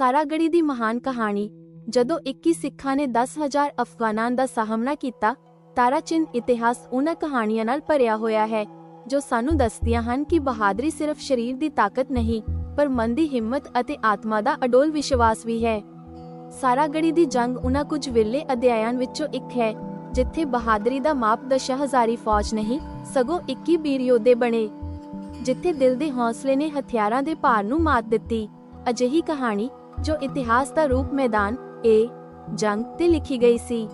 ਸਾਰਾਗੜੀ ਦੀ ਮਹਾਨ ਕਹਾਣੀ, ਜਦੋਂ 21 ਸਿੱਖਾਂ ਨੇ 10000 ਅਫਗਾਨਾਂ ਦਾ ਸਾਹਮਣਾ ਕੀਤਾ ਤਾਰਾਚਿੰਨ ਇਤਿਹਾਸ ਉਹਨਾਂ ਕਹਾਣੀਆਂ ਨਾਲ ਭਰਿਆ ਹੋਇਆ ਹੈ, ਜੋ ਸਾਨੂੰ ਦੱਸਦੀਆਂ ਹਨ ਕਿ ਬਹਾਦਰੀ ਸਿਰਫ ਸਰੀਰ ਦੀ ਤਾਕਤ ਨਹੀਂ, ਪਰ ਮਨ ਦੀ ਹਿੰਮਤ ਅਤੇ ਆਤਮਾ ਦਾ ਅਡੋਲ ਵਿਸ਼ਵਾਸ ਵੀ ਹੈ। ਸਾਰਾਗੜੀ ਦੀ ਜੰਗ ਉਹਨਾਂ ਕੁਝ ਵਿਰਲੇ ਅਧਿਆਇਆਂ ਵਿੱਚੋਂ ਇੱਕ ਹੈ, ਜਿੱਥੇ ਬਹਾਦਰੀ ਦਾ ਮਾਪ ਦਸ਼ਾ ਹਜ਼ਾਰੀ ਫੌਜ ਨਹੀਂ, ਸਗੋਂ 21 ਵੀਰ ਯੋਧੇ ਬਣੇ, ਜਿੱਥੇ ਦਿਲ ਦੇ ਹੌਸਲੇ ਨੇ ਹਥਿਆਰਾਂ ਦੇ ਭਾਰ ਨੂੰ ਮਾਤ ਦਿੱਤੀ। ਅਜਿਹੀ ਕਹਾਣੀ ਜੋ ਇਤਿਹਾਸ ਦਾ ਰੂਪ ਮੈਦਾਨ, ਏ, ਜੰਗ ਤੇ ਲਿਖੀ ਗਈ ਸੀ।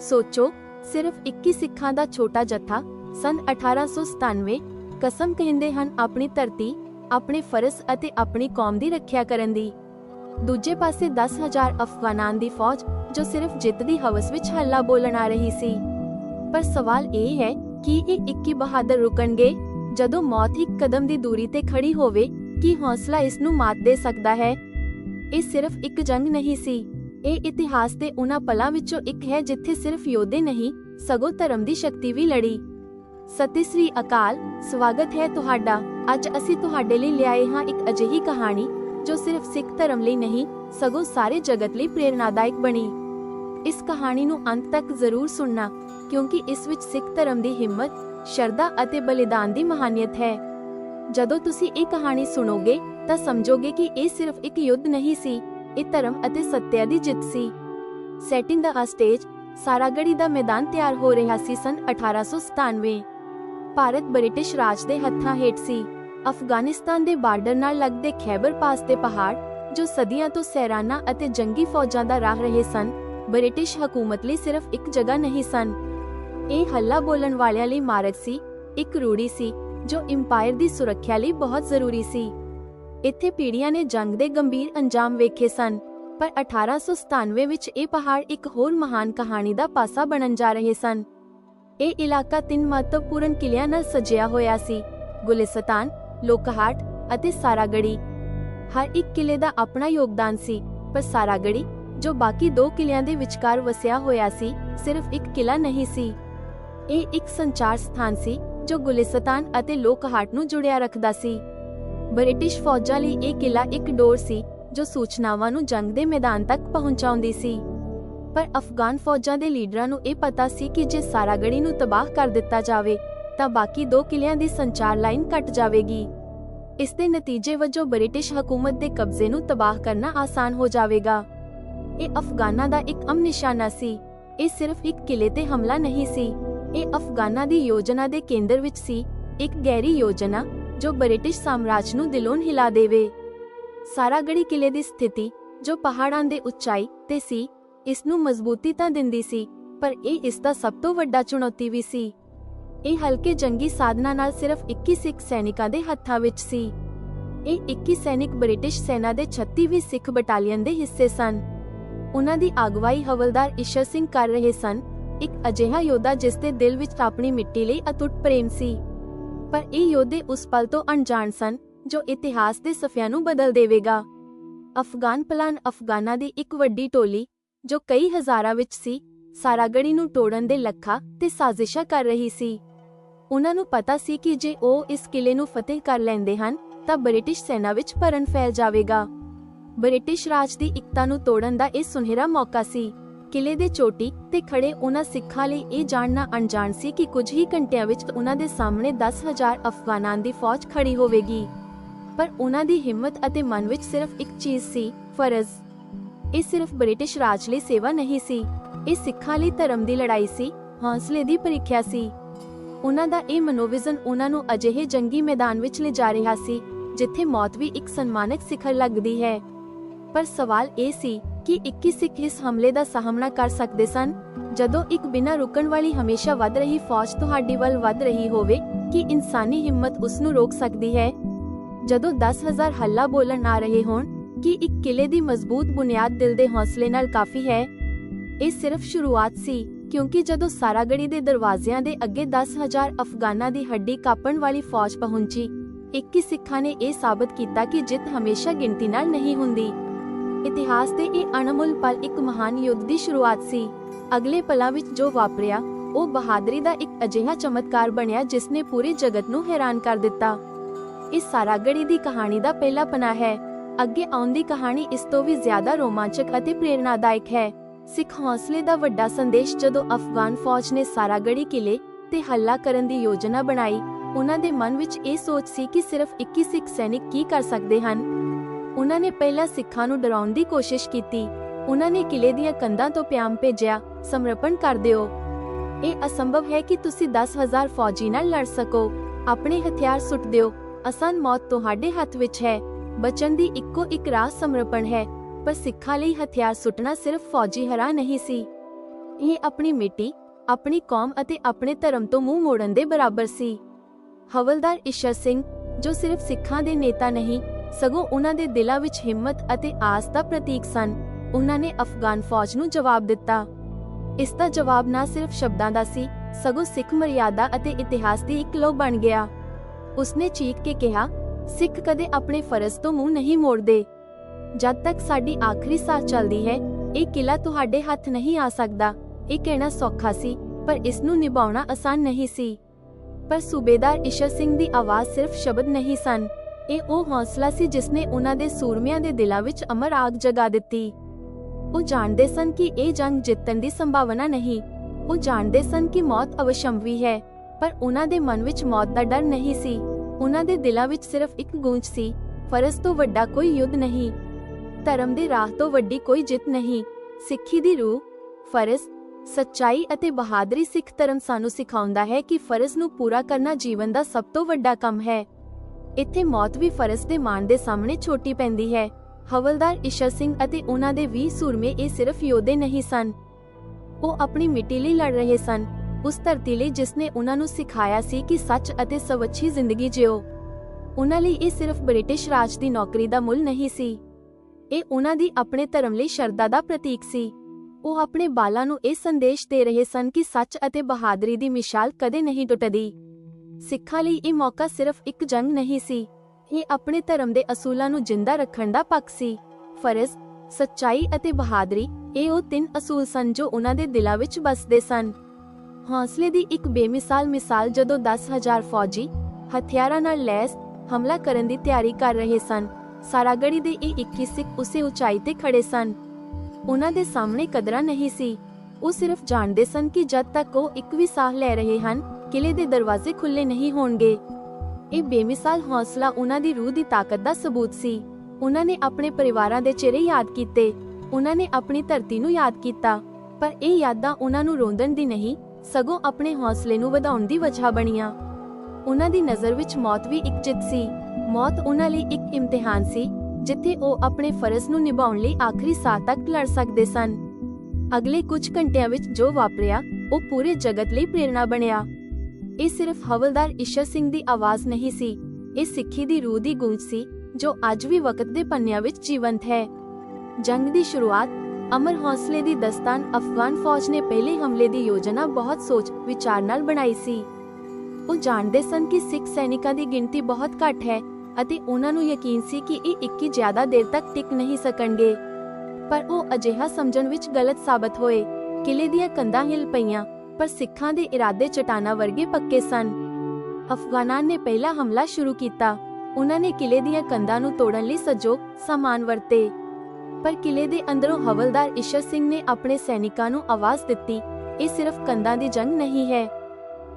ਸੋਚੋ, ਸਿਰਫ 21 ਸਿੱਖਾਂ ਦਾ ਛੋਟਾ ਜੱਥਾ ਸਨ 1897 ਕਸਮ ਕਹਿੰਦੇ ਹਨ ਆਪਣੀ ਧਰਤੀ, ਆਪਣੇ ਫਰਜ਼ ਅਤੇ ਆਪਣੀ ਕੌਮ ਦੀ ਰੱਖਿਆ ਕਰਨ ਦੀ। ਦੂਜੇ ਪਾਸੇ 10000 ਅਫਗਾਨਾਂ ਦੀ ਫੌਜ ਜੋ ਸਿਰਫ ਜਿੱਤ ਦੀ ਹਵਸ ਵਿੱਚ ਹੱਲਾ ਬੋਲਣ ਆ ਰਹੀ ਸੀ। ਪਰ ਸਵਾਲ ਇਹ ਹੈ, ਕਿ ਇਹ 21 ਬਹਾਦਰ ਰੁਕਣਗੇ? ਜਦੋਂ ਮੌਤ ਇੱਕ ਕਦਮ ਦੀ ਦੂਰੀ ਤੇ ਖੜੀ ਹੋਵੇ, ਕੀ ਹੌਸਲਾ ਇਸ ਨੂੰ ਮਾਤ ਦੇ ਸਕਦਾ ਹੈ? ਇਹ ਸਿਰਫ ਇੱਕ ਜੰਗ ਨਹੀਂ ਸੀ। ਇਹ ਇਤਿਹਾਸ ਦੇ ਉਹਨਾਂ ਪਲਾਂ ਵਿੱਚੋਂ ਇੱਕ ਹੈ ਜਿੱਥੇ ਸਿਰਫ ਯੋਧੇ ਨਹੀਂ, ਸਗੋਂ ਧਰਮ ਦੀ ਸ਼ਕਤੀ ਵੀ ਲੜੀ। ਸਤਿ ਸ੍ਰੀ ਅਕਾਲ, ਸਵਾਗਤ ਹੈ ਤੁਹਾਡਾ। ਅੱਜ ਅਸੀਂ ਤੁਹਾਡੇ ਲਈ ਲਿਆਏ ਹਾਂ ਇੱਕ ਅਜਿਹੀ ਕਹਾਣੀ, ਜੋ ਸਿਰਫ ਸਿੱਖ ਧਰਮ ਲਈ ਨਹੀਂ, ਸਗੋਂ ਸਾਰੇ ਜਗਤ ਲਈ ਪ੍ਰੇਰਨਾਦਾਇਕ ਬਣੀ। ਇਸ ਕਹਾਣੀ ਨੂੰ ਅੰਤ ਤੱਕ ਜ਼ਰੂਰ ਸੁਣਨਾ, ਕਿਉਂਕਿ ਇਸ ਵਿੱਚ ਸਿੱਖ ਧਰਮ ਦੀ ਹਿੰਮਤ, ਸ਼ਰਧਾ ਅਤੇ ਬਲੀਦਾਨ ਦੀ ਮਹਾਨੀਅਤ ਹੈ। ਜਦੋਂ ਤੁਸੀਂ ਇਹ ਕਹਾਣੀ ਸੁਣੋਗੇ, ਤਾਂ ਸਮਝੋਗੇ ਕਿ ਇਹ ਸਿਰਫ ਇੱਕ ਯੁੱਧ ਨਹੀਂ ਸੀ, ਇਹ ਧਰਮ ਅਤੇ ਸੱਤਿਆ ਦੀ ਜਿੱਤ ਸੀ। ਸੈਟਿੰਗ ਦਾ ਸਟੇਜ ਸਾਰਾਗੜੀ ਦਾ ਮੈਦਾਨ ਤਿਆਰ ਹੋ ਰਿਹਾ ਸੀ ਸਨ 1897 ਭਾਰਤ ਬ੍ਰਿਟਿਸ਼ ਰਾਜ ਦੇ ਹੱਥਾਂ ਹੇਠ ਸੀ। ਅਫਗਾਨਿਸਤਾਨ ਦੇ ਬਾਰਡਰ ਨਾਲ ਲੱਗਦੇ ਖੈਬਰ ਪਾਸ ਦੇ ਪਹਾੜ, ਜੋ ਸਦੀਆਂ ਤੋਂ ਸੈਰਾਨਾ ਅਤੇ ਜੰਗੀ ਫੌਜਾਂ ਦਾ ਰਾਹ ਰਹੇ ਸਨ, ਬ੍ਰਿਟਿਸ਼ ਹਕੂਮਤ ਲਈ ਸਿਰਫ ਇੱਕ ਜਗ੍ਹਾ ਨਹੀਂ ਸਨ। ਇਹ ਹੱਲਾ ਬੋਲਣ ਵਾਲਿਆਂ ਲਈ ਮਾਰਗ ਸੀ, ਇੱਕ ਰੂੜੀ ਸੀ ਜੋ ਇੰਪਾਇਰ ਦੀ ਸੁਰੱਖਿਆ ਲਈ ਬਹੁਤ ਜ਼ਰੂਰੀ ਸੀ। ਇੱਥੇ ਪੀੜੀਆਂ ਨੇ ਜੰਗ ਦੇ ਗੰਭੀਰ ਅੰਜਾਮ ਵੇਖੇ ਸਨ, ਪਰ 1897 ਵਿੱਚ ਇਹ ਪਹਾੜ ਇੱਕ ਹੋਰ ਮਹਾਨ ਕਹਾਣੀ ਦਾ ਪਾਸਾ ਬਣਨ ਜਾ ਰਹੇ ਸਨ। ਇਹ ਇਲਾਕਾ ਤਿੰਨ ਮਹੱਤਵਪੂਰਨ ਕਿਲਿਆਂ ਨਾਲ ਸਜਿਆ ਹੋਇਆ ਸੀ, ਗੁਲਿਸਤਾਨ, ਲੋਕਹਾਟ ਅਤੇ ਸਾਰਾਗੜੀ। ਹਰ ਇੱਕ ਕਿਲੇ ਦਾ ਆਪਣਾ ਯੋਗਦਾਨ ਸੀ, ਪਰ ਸਾਰਾਗੜੀ, ਜੋ ਬਾਕੀ ਦੋ ਕਿਲਿਆਂ ਦੇ ਵਿਚਕਾਰ ਵਸਿਆ ਹੋਇਆ ਸੀ, ਸਿਰਫ ਇੱਕ ਕਿਲਾ ਨਹੀਂ ਸੀ। ਇਹ ਇੱਕ ਸੰਚਾਰ ਸਥਾਨ ਸੀ ਜੋ ਗੁਲਿਸਤਾਨ ਅਤੇ ਲੋਕਹਾਟ ਨੂੰ ਜੁੜਿਆ ਰੱਖਦਾ ਸੀ। ਬ੍ਰਿਟਿਸ਼ ਫੌਜਾਂ ਲਈ ਇਹ ਕਿਲਾ ਇੱਕ ਡੋਰ ਸੀ, ਜੋ ਸੂਚਨਾਵਾਂ ਨੂੰ ਜੰਗ ਦੇ ਮੈਦਾਨ ਤੱਕ ਪਹੁੰਚਾਉਂਦੀ ਸੀ। ਪਰ ਅਫਗਾਨ ਫੌਜਾਂ ਦੇ ਲੀਡਰਾਂ ਨੂੰ ਇਹ ਪਤਾ ਸੀ ਕਿ ਜੇ ਸਾਰਾਗੜੀ ਨੂੰ ਤਬਾਹ ਕਰ ਦਿੱਤਾ ਜਾਵੇ, ਤਾਂ ਬਾਕੀ ਦੋ ਕਿਲਿਆਂ ਦੀ ਸੰਚਾਰ ਲਾਈਨ ਕੱਟ ਜਾਵੇਗੀ। ਇਸ ਦੇ ਨਤੀਜੇ ਵਜੋਂ ਬ੍ਰਿਟਿਸ਼ ਹਕੂਮਤ ਦੇ ਕਬਜ਼ੇ ਨੂੰ ਤਬਾਹ ਕਰਨਾ ਆਸਾਨ ਹੋ ਜਾਵੇਗਾ। ਇਹ ਅਫਗਾਨਾਂ ਦਾ ਇੱਕ ਅਮ ਨਿਸ਼ਾਨਾ ਸੀ। ਇਹ ਸਿਰਫ ਇੱਕ ਕਿਲੇ ਤੇ ਹਮਲਾ ਨਹੀਂ ਸੀ। ਇਹ ਅਫਗਾਨਾਂ ਦੀ ਯੋਜਨਾ ਦੇ ਕੇਂਦਰ ਵਿੱਚ ਸੀ, ਇੱਕ ਗਹਿਰੀ ਯੋਜਨਾ ਜੋ ਬ੍ਰਿਟਿਸ਼ ਸਾਮਰਾਜ ਨੂੰ ਦਿਲੋਂ ਹਿਲਾ ਦੇਵੇ। ਸਾਰਾਗੜੀ ਕਿਲੇ ਦੀ ਸਥਿਤੀ ਜੋ ਪਹਾੜਾਂ ਦੇ ਉੱਚਾਈ ਤੇ ਸੀ, ਇਸ ਨੂੰ ਮਜ਼ਬੂਤੀ ਤਾਂ ਦਿੰਦੀ ਸੀ, ਪਰ ਇਹ ਇਸ ਦਾ ਸਭ ਤੋਂ ਵੱਡਾ ਚੁਣੌਤੀ ਵੀ ਸੀ। ਇਹ ਹਲਕੇ ਜੰਗੀ ਸਾਧਨਾਂ ਨਾਲ ਸਿਰਫ 21 ਸਿੱਖ ਸੈਨਿਕਾਂ ਦੇ ਹੱਥਾਂ ਵਿੱਚ ਸੀ। ਇਹ 21 ਸੈਨਿਕ ਬ੍ਰਿਟਿਸ਼ ਸੈਨਾ ਦੇ 36ਵੀਂ ਸਿੱਖ ਬਟਾਲੀਅਨ ਦੇ ਹਿੱਸੇ ਸਨ। ਉਹਨਾਂ ਦੀ ਅਗਵਾਈ ਹਵਲਦਾਰ ਇਸ਼ਰ ਸਿੰਘ ਕਰ ਰਹੇ ਸਨ ਇੱਕ ਅਜਿਹਾ ਯੋਧਾ ਜਿਸ ਦੇ ਦਿਲ ਵਿੱਚ ਆਪਣੀ ਮਿੱਟੀ ਲਈ ਅਟੁੱਟ ਪ੍ਰੇਮ ਸੀ। ਪਰ ਇਹ ਯੋਧੇ ਉਸ ਪਲ ਤੋਂ ਅਣਜਾਣ ਸਨ, ਜੋ ਇਤਿਹਾਸ ਦੇ ਸਫ਼ਿਆਂ ਨੂੰ ਬਦਲ ਦੇਵੇਗਾ। ਅਫਗਾਨ ਪਲਾਨ ਅਫਗਾਨਾਂ ਦੀ ਇੱਕ ਵੱਡੀ ਟੋਲੀ, ਜੋ ਕਈ ਹਜ਼ਾਰਾਂ ਵਿੱਚ ਸੀ, ਸਾਰਾਗੜੀ ਨੂੰ ਤੋੜਨ ਦੇ ਲੱਖਾਂ ਤੇ ਸਾਜ਼ਿਸ਼ਾਂ ਕਰ ਰਹੀ ਸੀ। ਉਹਨਾਂ ਨੂੰ ਪਤਾ ਸੀ ਕਿ ਜੇ ਉਹ ਇਸ ਕਿਲੇ ਨੂੰ ਫਤਿਹ ਕਰ ਲੈਂਦੇ ਹਨ, ਤਾਂ ਬ੍ਰਿਟਿਸ਼ ਸੈਨਾ ਵਿੱਚ ਭਰਨ ਫੈਲ ਜਾਵੇਗਾ। ਬ੍ਰਿਟਿਸ਼ ਰਾਜ ਦੀ ਇਕਤਾ ਨੂੰ ਤੋੜਨ ਦਾ ਇਹ ਸੁਨਹਿਰਾ ਮੌਕਾ ਸੀ। ਕਿਲੇ ਦੇ ਚੋਟੀ ਤੇ ਖੜੇ ਉਹਨਾਂ ਸਿੱਖਾਂ ਲਈ ਇਹ ਜਾਣਨਾ ਅਣਜਾਣ ਸੀ ਕਿ ਕੁਝ ਹੀ ਘੰਟਿਆਂ ਵਿੱਚ ਉਹਨਾਂ ਦੇ ਸਾਹਮਣੇ 10000 ਅਫਗਾਨਾਂ ਦੀ ਫੌਜ ਖੜੀ ਹੋਵੇਗੀ। ਪਰ ਉਹਨਾਂ ਦੀ ਹਿੰਮਤ ਅਤੇ ਮਨ ਵਿੱਚ ਸਿਰਫ ਇੱਕ ਚੀਜ਼ ਸੀ, ਫਰਜ਼। ਇਹ ਸਿਰਫ ਬ੍ਰਿਟਿਸ਼ ਰਾਜ ਲਈ ਸੇਵਾ ਨਹੀਂ ਸੀ। ਇਹ ਸਿੱਖਾਂ ਲਈ ਧਰਮ ਦੀ ਲੜਾਈ ਸੀ, ਹੌਸਲੇ ਦੀ ਪ੍ਰੀਖਿਆ ਸੀ। ਉਹਨਾਂ ਦਾ ਇਹ ਮਨੋਵਿਜ਼ਨ ਉਹਨਾਂ ਨੂੰ ਅਜਿਹੇ ਜੰਗੀ ਮੈਦਾਨ ਵਿੱਚ ਲਿਜਾ ਰਿਹਾ ਸੀ, ਜਿੱਥੇ ਮੌਤ ਵੀ ਇੱਕ ਸਨਮਾਨਕ ਸਿਖਰ ਲੱਗਦੀ ਹੈ। ਪਰ ਸਵਾਲ ਇਹ ਸੀ ਕਿ 21 ਸਿੱਖ ਇਸ ਹਮਲੇ ਦਾ ਸਾਹਮਣਾ ਕਰ ਸਕਦੇ ਸਨ? ਜਦੋਂ ਇੱਕ ਬਿਨਾਂ ਰੁਕਣ ਵਾਲੀ ਹਮੇਸ਼ਾ ਵੱਧ ਰਹੀ ਫੌਜ ਤੁਹਾਡੀ ਵੱਲ ਵੱਧ ਰਹੀ ਹੋਵੇ, ਕਿ ਇਨਸਾਨੀ ਹਿੰਮਤ ਉਸ ਨੂੰ ਰੋਕ ਸਕਦੀ ਹੈ? ਜਦੋਂ 10000 ਹੱਲਾ ਬੋਲਣ ਆ ਰਹੇ ਹੋਣ, ਕਿ ਇੱਕ ਕਿਲੇ ਦੀ ਮਜ਼ਬੂਤ ਬੁਨਿਆਦ ਦਿਲ ਦੇ ਹੌਸਲੇ ਨਾਲ ਕਾਫੀ ਹੈ? ਇਹ ਸਿਰਫ ਸ਼ੁਰੂਆਤ ਸੀ, ਕਿਉਂਕਿ ਜਦੋਂ ਸਾਰਾਗੜੀ ਦੇ ਦਰਵਾਜ਼ਿਆਂ ਦੇ ਅੱਗੇ 10000 ਅਫਗਾਨਾਂ ਦੀ ਹੱਡੀ ਕਾਪਣ ਵਾਲੀ ਫੌਜ ਪਹੁੰਚੀ 21 ਸਿੱਖਾਂ ਨੇ ਇਹ ਸਾਬਤ ਕੀਤਾ ਕਿ ਜਿੱਤ ਹਮੇਸ਼ਾ ਗਿਣਤੀ ਨਾਲ ਨਹੀਂ ਹੁੰਦੀ। ਇਤਿਹਾਸ ਦੇ ਇਹ ਅਣਮੁੱਲ ਪਲ ਇੱਕ ਮਹਾਨ ਯੁੱਧ ਦੀ ਸ਼ੁਰੂਆਤ ਸੀ। ਅਗਲੇ ਪਲਾਂ ਵਿੱਚ ਜੋ ਵਾਪਰਿਆ, ਉਹ ਬਹਾਦਰੀ ਦਾ ਇੱਕ ਅਜਿਹਾ ਚਮਤਕਾਰ ਬਣਿਆ ਜਿਸ ਨੇ ਪੂਰੇ ਜਗਤ ਨੂੰ ਹੈਰਾਨ ਕਰ ਦਿੱਤਾ। ਇਸ ਸਾਰਾਗੜੀ ਦੀ ਕਹਾਣੀ ਦਾ ਪਹਿਲਾ ਪਨਾ ਹੈ। ਅੱਗੇ ਆਉਂਦੀ ਕਹਾਣੀ ਇਸ ਤੋਂ ਵੀ ਜ਼ਿਆਦਾ ਰੋਮਾਂਚਕ ਅਤੇ ਪ੍ਰੇਰਣਾਦਾਇਕ ਹੈ। ਸਿੱਖ ਹੌਸਲੇ ਦਾ ਵੱਡਾ ਸੰਦੇਸ਼ ਜਦੋਂ ਅਫਗਾਨ ਫੌਜ ਨੇ ਸਾਰਾਗੜੀ ਕਿਲੇ ਤੇ ਹੱਲਾ ਕਰਨ ਦੀ ਯੋਜਨਾ ਬਣਾਈ, ਉਹਨਾਂ ਦੇ ਮਨ ਵਿੱਚ ਇਹ ਸੋਚ ਸੀ ਕਿ ਸਿਰਫ 21 ਸਿੱਖ ਸੈਨਿਕ ਕੀ ਕਰ ਸਕਦੇ ਹਨ। ਉਹਨਾਂ ਨੇ ਪਹਿਲਾਂ ਸਿੱਖਾਂ ਨੂੰ ਡਰਾਉਣ ਦੀ ਕੋਸ਼ਿਸ਼ ਕੀਤੀ। ਉਹਨਾਂ ਨੇ ਕਿਲੇ ਦੀਆਂ ਕੰਧਾਂ ਤੋਂ ਪਿਆਮ ਭੇਜਿਆ, ਸਮਰਪਣ ਕਰ ਦਿਓ। ਇਹ ਅਸੰਭਵ ਹੈ ਕਿ ਤੁਸੀਂ 10000 ਫੌਜੀ ਨਾਲ ਲੜ ਸਕੋ। ਆਪਣੇ ਹਥਿਆਰ ਸੁੱਟ ਦਿਓ। ਅਸਾਨ ਮੌਤ ਤੁਹਾਡੇ ਹੱਥ ਵਿੱਚ ਹੈ। ਬਚਣ ਦੀ ਇੱਕੋ ਇੱਕ ਰਾਹ ਸਮਰਪਣ ਹੈ। ਪਰ ਸਿੱਖਾਂ ਲਈ ਹਥਿਆਰ ਸੁੱਟਣਾ ਸਿਰਫ ਫੌਜੀ ਹਰਾ ਨਹੀਂ ਸੀ। ਇਹ ਆਪਣੀ ਮਿੱਟੀ, ਆਪਣੀ ਕੌਮ ਅਤੇ ਆਪਣੇ ਧਰਮ ਤੋਂ ਮੂੰਹ ਮੋੜਨ ਦੇ ਬਰਾਬਰ ਸੀ। ਹਵਲਦਾਰ ਇਸ਼ਰ ਸਿੰਘ, ਜੋ ਸਿਰਫ ਸਿੱਖਾਂ ਦੇ ਨੇਤਾ ਨਹੀਂ ਸਗੋਂ ਉਹਨਾਂ ਦੇ ਦਿਲਾਂ ਵਿੱਚ ਹਿੰਮਤ ਅਤੇ ਆਸ ਦਾ ਪ੍ਰਤੀਕ ਸਨ। ਉਹਨਾਂ ਨੇ ਅਫਗਾਨ ਫੌਜ ਨੂੰ ਜਵਾਬ ਦਿੱਤਾ। ਇਸ ਦਾ ਜਵਾਬ ਨਾ ਸਿਰਫ ਸ਼ਬਦਾਂ ਦਾ ਸੀ, ਸਗੋਂ ਸਿੱਖ ਮਰਿਆਦਾ ਅਤੇ ਇਤਿਹਾਸ ਦੀ ਇੱਕ ਲੋ ਬਣ ਗਿਆ। ਉਸਨੇ ਚੀਖ ਕੇ ਕਿਹਾ, ਸਿੱਖ ਕਦੇ ਆਪਣੇ ਫਰਜ਼ ਤੋਂ ਮੂੰਹ ਨਹੀਂ ਮੋੜਦੇ। ਜਦ ਤੱਕ ਸਾਡੀ ਆਖਰੀ ਸਾਹ ਚੱਲਦੀ ਹੈ, ਇਹ ਕਿਲਾ ਤੁਹਾਡੇ ਹੱਥ ਨਹੀਂ ਆ ਸਕਦਾ। ਇਹ ਕਹਿਣਾ ਸੌਖਾ ਸੀ, ਪਰ ਇਸ ਨੂੰ ਨਿਭਾਉਣਾ ਆਸਾਨ ਨਹੀਂ ਸੀ। ਪਰ ਸੂਬੇਦਾਰ ਇਸ਼ਰ ਸਿੰਘ ਦੀ ਆਵਾਜ਼ ਸਿਰਫ ਸ਼ਬਦ ਨਹੀਂ ਸਨ। ਇਹ ਉਹ ਹੌਸਲਾ ਸੀ ਜਿਸਨੇ ਉਹਨਾਂ ਦੇ ਸੂਰਮਿਆਂ ਦੇ ਦਿਲਾਂ ਵਿੱਚ ਅਮਰ ਆਗ ਜਗਾ ਦਿੱਤੀ। ਉਹ ਜਾਣਦੇ ਸਨ ਕਿ ਇਹ ਜੰਗ ਜਿੱਤਣ ਦੀ ਸੰਭਾਵਨਾ ਨਹੀਂ। ਉਹ ਜਾਣਦੇ ਸਨ ਕਿ ਮੌਤ ਅਵਸ਼ੰਭਵੀ ਹੈ, ਪਰ ਉਹਨਾਂ ਦੇ ਮਨ ਵਿੱਚ ਮੌਤ ਦਾ ਡਰ ਨਹੀਂ ਸੀ। ਉਹਨਾਂ ਦੇ ਦਿਲਾਂ ਵਿੱਚ ਸਿਰਫ ਇੱਕ ਗੂੰਜ ਸੀ, ਫਰਜ਼ ਤੋਂ ਵੱਡਾ ਕੋਈ ਯੁੱਧ ਨਹੀਂ। ਧਰਮ ਦੀ ਰਾਹ ਤੋਂ ਵੱਡੀ ਕੋਈ ਜਿੱਤ ਨਹੀਂ। ਸਿੱਖੀ ਦੀ ਰੂਹ, ਫਰਜ਼, ਸੱਚਾਈ ਅਤੇ ਬਹਾਦਰੀ ਸਿੱਖ ਧਰਮ ਸਾਨੂੰ ਸਿਖਾਉਂਦਾ ਹੈ ਕਿ ਫਰਜ਼ ਨੂੰ ਪੂਰਾ ਕਰਨਾ ਜੀਵਨ ਦਾ ਸਭ ਤੋਂ ਵੱਡਾ ਕੰਮ ਹੈ। ਇੱਥੇ ਮੌਤ ਵੀ ਫਰਜ਼ ਦੇ ਮਾਣ ਦੇ ਸਾਹਮਣੇ ਛੋਟੀ ਪੈਂਦੀ ਹੈ। ਹਵਲਦਾਰ ਇਸ਼ਰ ਸਿੰਘ ਅਤੇ ਉਹਨਾਂ ਦੇ 20 ਸੂਰਮੇ ਇਹ ਸਿਰਫ ਯੋਧੇ ਨਹੀਂ ਸਨ। ਉਹ ਆਪਣੀ ਮਿੱਟੀ ਲਈ ਲੜ ਰਹੇ ਸਨ। ਉਸ ਧਰਤੀ ਲਈ ਜਿਸ ਨੇ ਉਹਨਾਂ ਨੂੰ ਸਿਖਾਇਆ ਸੀ ਕਿ ਸੱਚ ਅਤੇ ਸਵੱਛੀ ਜ਼ਿੰਦਗੀ ਜਿਓ। ਉਹਨਾਂ ਲਈ ਇਹ ਸਿਰਫ ਬ੍ਰਿਟਿਸ਼ ਰਾਜ ਦੀ ਨੌਕਰੀ ਦਾ ਮੁੱਲ ਨਹੀਂ ਸੀ। ਇਹ ਉਹਨਾਂ ਦੀ ਆਪਣੇ ਧਰਮ ਲਈ ਸ਼ਰਧਾ ਦਾ ਪ੍ਰਤੀਕ ਸੀ। ਉਹ ਆਪਣੇ ਬਾਲਾਂ ਨੂੰ ਇਹ ਸੰਦੇਸ਼ ਦੇ ਰਹੇ ਸਨ ਕਿ ਸੱਚ ਅਤੇ ਬਹਾਦਰੀ ਦੀ ਮਿਸਾਲ ਕਦੇ ਨਹੀਂ ਟੁੱਟਦੀ। ਸਿੱਖਾਂ ਲਈ ਇਹ ਮੌਕਾ ਸਿਰਫ ਇੱਕ ਜੰਗ ਨਹੀਂ ਸੀ, ਇਹ ਆਪਣੇ ਧਰਮ ਦੇ ਅਸੂਲਾਂ ਨੂੰ ਜਿੰਦਾ ਰੱਖਣ ਦਾ ਪੱਖ ਸੀ। ਫਰਜ਼, ਸੱਚਾਈ ਅਤੇ ਬਹਾਦਰੀ, ਇਹ ਉਹ ਤਿੰਨ ਅਸੂਲ ਸਨ ਜੋ ਉਹਨਾਂ ਦੇ ਦਿਲਾਂ ਵਿੱਚ ਬਸਦੇ ਸਨ। ਹੌਸਲੇ ਦੀ ਇੱਕ ਬੇਮਿਸਾਲ ਮਿਸਾਲ ਜਦੋਂ 10000 ਫੌਜੀ ਹਥਿਆਰਾਂ ਨਾਲ ਲੈਸ ਹਮਲਾ ਕਰਨ ਦੀ ਤਿਆਰੀ ਕਰ ਰਹੇ ਸਨ ਸਾਰਾਗੜੀ ਦੇ ਇਹ 21 ਸਿੱਖ ਉਸੇ ਉਚਾਈ ਤੇ ਖੜੇ ਸਨ। ਉਹਨਾਂ ਦੇ ਸਾਹਮਣੇ ਕਦਰਾਂ ਨਹੀਂ ਸੀ। ਉਹ ਸਿਰਫ ਜਾਣਦੇ ਸਨ ਕਿ ਜਦ ਤੱਕ ਉਹ ਇੱਕ ਵੀ ਸਾਹ ਲੈ ਰਹੇ ਹਨ ਕਿਲੇ ਦੇ ਦਰਵਾਜ਼ੇ ਖੁੱਲੇ ਨਹੀਂ ਹੋਣਗੇ। ਇਹ ਬੇਮਿਸਾਲ ਹੌਸਲਾ ਉਹਨਾਂ ਦੀ ਰੂਹ ਦੀ ਤਾਕਤ ਦਾ ਸਬੂਤ ਸੀ। ਉਹਨਾਂ ਨੇ ਆਪਣੇ ਪਰਿਵਾਰਾਂ ਦੇ ਚਿਹਰੇ ਯਾਦ ਕੀਤੇ। ਉਹਨਾਂ ਨੇ ਆਪਣੀ ਧਰਤੀ ਨੂੰ ਯਾਦ ਕੀਤਾ। ਪਰ ਇਹ ਯਾਦਾਂ ਉਹਨਾਂ ਨੂੰ ਰੋਂਦਣ ਦੀ ਨਹੀਂ, ਸਗੋਂ ਆਪਣੇ ਹੌਸਲੇ ਨੂੰ ਵਧਾਉਣ ਦੀ ਵਜ੍ਹਾ ਬਣੀਆਂ। ਉਹਨਾਂ ਦੀ ਨਜ਼ਰ ਵਿੱਚ ਮੌਤ ਵੀ ਇੱਕ ਜਿੱਤ ਸੀ। ਮੌਤ ਉਹਨਾਂ ਲਈ ਇੱਕ ਇਮਤਿਹਾਨ ਸੀ, ਜਿੱਥੇ ਉਹ ਆਪਣੇ ਫਰਜ਼ ਨੂੰ ਨਿਭਾਉਣ ਲਈ ਆਖਰੀ ਸਾਹ ਤੱਕ ਲੜ ਸਕਦੇ ਸਨ। ਅਗਲੇ ਕੁਝ ਘੰਟਿਆਂ ਵਿੱਚ ਜੋ ਵਾਪਰਿਆ, ਉਹ ਪੂਰੇ ਜਗਤ ਲਈ ਪ੍ਰੇਰਣਾ ਬਣਿਆ। ਇਹ ਸਿਰਫ ਹਵਲਦਾਰ ਇਸ਼ਰ ਸਿੰਘ ਦੀ ਆਵਾਜ਼ ਨਹੀਂ ਸੀ। ਇਹ ਸਿੱਖੀ ਦੀ ਰੂਹ ਦੀ ਗੂੰਜ ਸੀ, ਜੋ ਅੱਜ ਵੀ ਵਕਤ ਦੇ ਪੰਨਿਆਂ ਵਿੱਚ ਜੀਵੰਤ ਹੈ। ਜੰਗ ਦੀ ਸ਼ੁਰੂਆਤ, ਅਮਰ ਹੌਸਲੇ ਦੀ ਦਸਤਾਨ ਅਫਗਾਨ ਫੌਜ ਨੇ ਪਹਿਲੇ ਹਮਲੇ ਦੀ ਯੋਜਨਾ ਬਹੁਤ ਸੋਚ ਵਿਚਾਰ ਨਾਲ ਬਣਾਈ ਸੀ। ਉਹ ਜਾਣਦੇ ਸਨ ਕਿ ਸਿੱਖ ਸੈਨਿਕਾਂ ਦੀ ਗਿਣਤੀ ਬਹੁਤ ਘੱਟ ਹੈ ਅਤੇ ਉਹਨਾਂ ਨੂੰ ਯਕੀਨ ਸੀ ਕਿ ਇਹ 21 ਜ਼ਿਆਦਾ ਦੇਰ ਤੱਕ ਟਿਕ ਨਹੀਂ ਸਕਣਗੇ। ਪਰ ਉਹ ਅਜਿਹਾ ਸਮਝਣ ਵਿੱਚ ਗਲਤ ਸਾਬਤ ਹੋਏ। ਕਿਲੇ ਦੀਆਂ ਕੰਧਾਂ ਹਿਲ ਪਈਆਂ। ਪਰ ਸਿੱਖਾਂ ਦੇ ਇਰਾਦੇ ਚਟਾਨਾ ਵਰਗੇ ਪੱਕੇ ਸਨ। ਅਫਗਾਨਾਂ ਨੇ ਪਹਿਲਾ ਹਮਲਾ ਸ਼ੁਰੂ ਕੀਤਾ। ਉਹਨਾਂ ਨੇ ਕਿਲੇ ਦੀਆਂ ਕੰਧਾਂ ਨੂੰ ਤੋੜਨ ਲਈ ਸਜੋ ਸਾਮਾਨ ਵਰਤੇ। ਪਰ ਕਿਲੇ ਦੇ ਅੰਦਰੋਂ ਹਵਲਦਾਰ ਇਸ਼ਰ ਸਿੰਘ ਨੇ ਆਪਣੇ ਸੈਨਿਕਾਂ ਨੂੰ ਆਵਾਜ਼ ਦਿੱਤੀ, ਇਹ ਸਿਰਫ ਕੰਧਾਂ ਦੀ ਜੰਗ ਨਹੀਂ ਹੈ।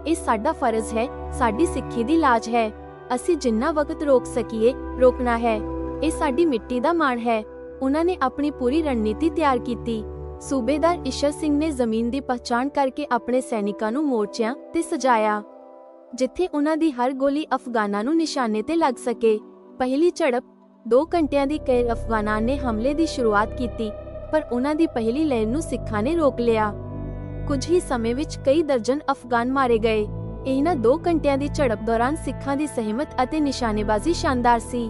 ਇਹ ਸਾਡਾ ਫਰਜ਼ ਹੈ, ਸਾਡੀ ਸਿੱਖੀ ਦੀ ਲਾਜ ਹੈ। ਅਸੀਂ ਜਿੰਨਾ ਵਕਤ ਰੋਕ ਸਕੀਏ, ਰੋਕਣਾ ਹੈ। ਇਹ ਸਾਡੀ ਮਿੱਟੀ ਦਾ ਮਾਣ ਹੈ। ਉਹਨਾਂ ਨੇ ਆਪਣੀ ਪੂਰੀ ਰਣਨੀਤੀ ਤਿਆਰ ਕੀਤੀ। ਸੂਬੇਦਾਰ ਇਸ਼ਰ ਸਿੰਘ ਨੇ ਜ਼ਮੀਨ ਦੀ ਪਛਾਣ ਕਰਕੇ ਆਪਣੇ ਸੈਨਿਕਾਂ ਨੂੰ ਮੋਰਚਿਆਂ ਤੇ ਸਜਾਇਆ, ਜਿੱਥੇ ਉਹਨਾਂ ਦੀ ਹਰ ਗੋਲੀ ਅਫਗਾਨਾਂ ਨੂੰ ਨਿਸ਼ਾਨੇ ਤੇ ਲੱਗ ਸਕੇ। ਪਹਿਲੀ ਝੜਪ 2 ਘੰਟਿਆਂ ਦੀ ਕੈਰ ਅਫਗਾਨਾਂ ਨੇ ਹਮਲੇ ਦੀ ਸ਼ੁਰੂਆਤ ਕੀਤੀ, ਪਰ ਉਹਨਾਂ ਦੀ ਪਹਿਲੀ ਲਹਿਰ ਨੂੰ ਸਿੱਖਾਂ ਨੇ ਰੋਕ ਲਿਆ। ਕੁਝ ਹੀ ਸਮੇਂ ਵਿੱਚ ਕਈ ਦਰਜਨ ਅਫਗਾਨ ਮਾਰੇ ਗਏ। ਇਹਨਾਂ 2 ਘੰਟਿਆਂ ਦੀ ਝੜਪ ਦੌਰਾਨ ਸਿੱਖਾਂ ਦੀ ਸਹਿਮਤ ਅਤੇ ਨਿਸ਼ਾਨੇਬਾਜ਼ੀ ਸ਼ਾਨਦਾਰ ਸੀ।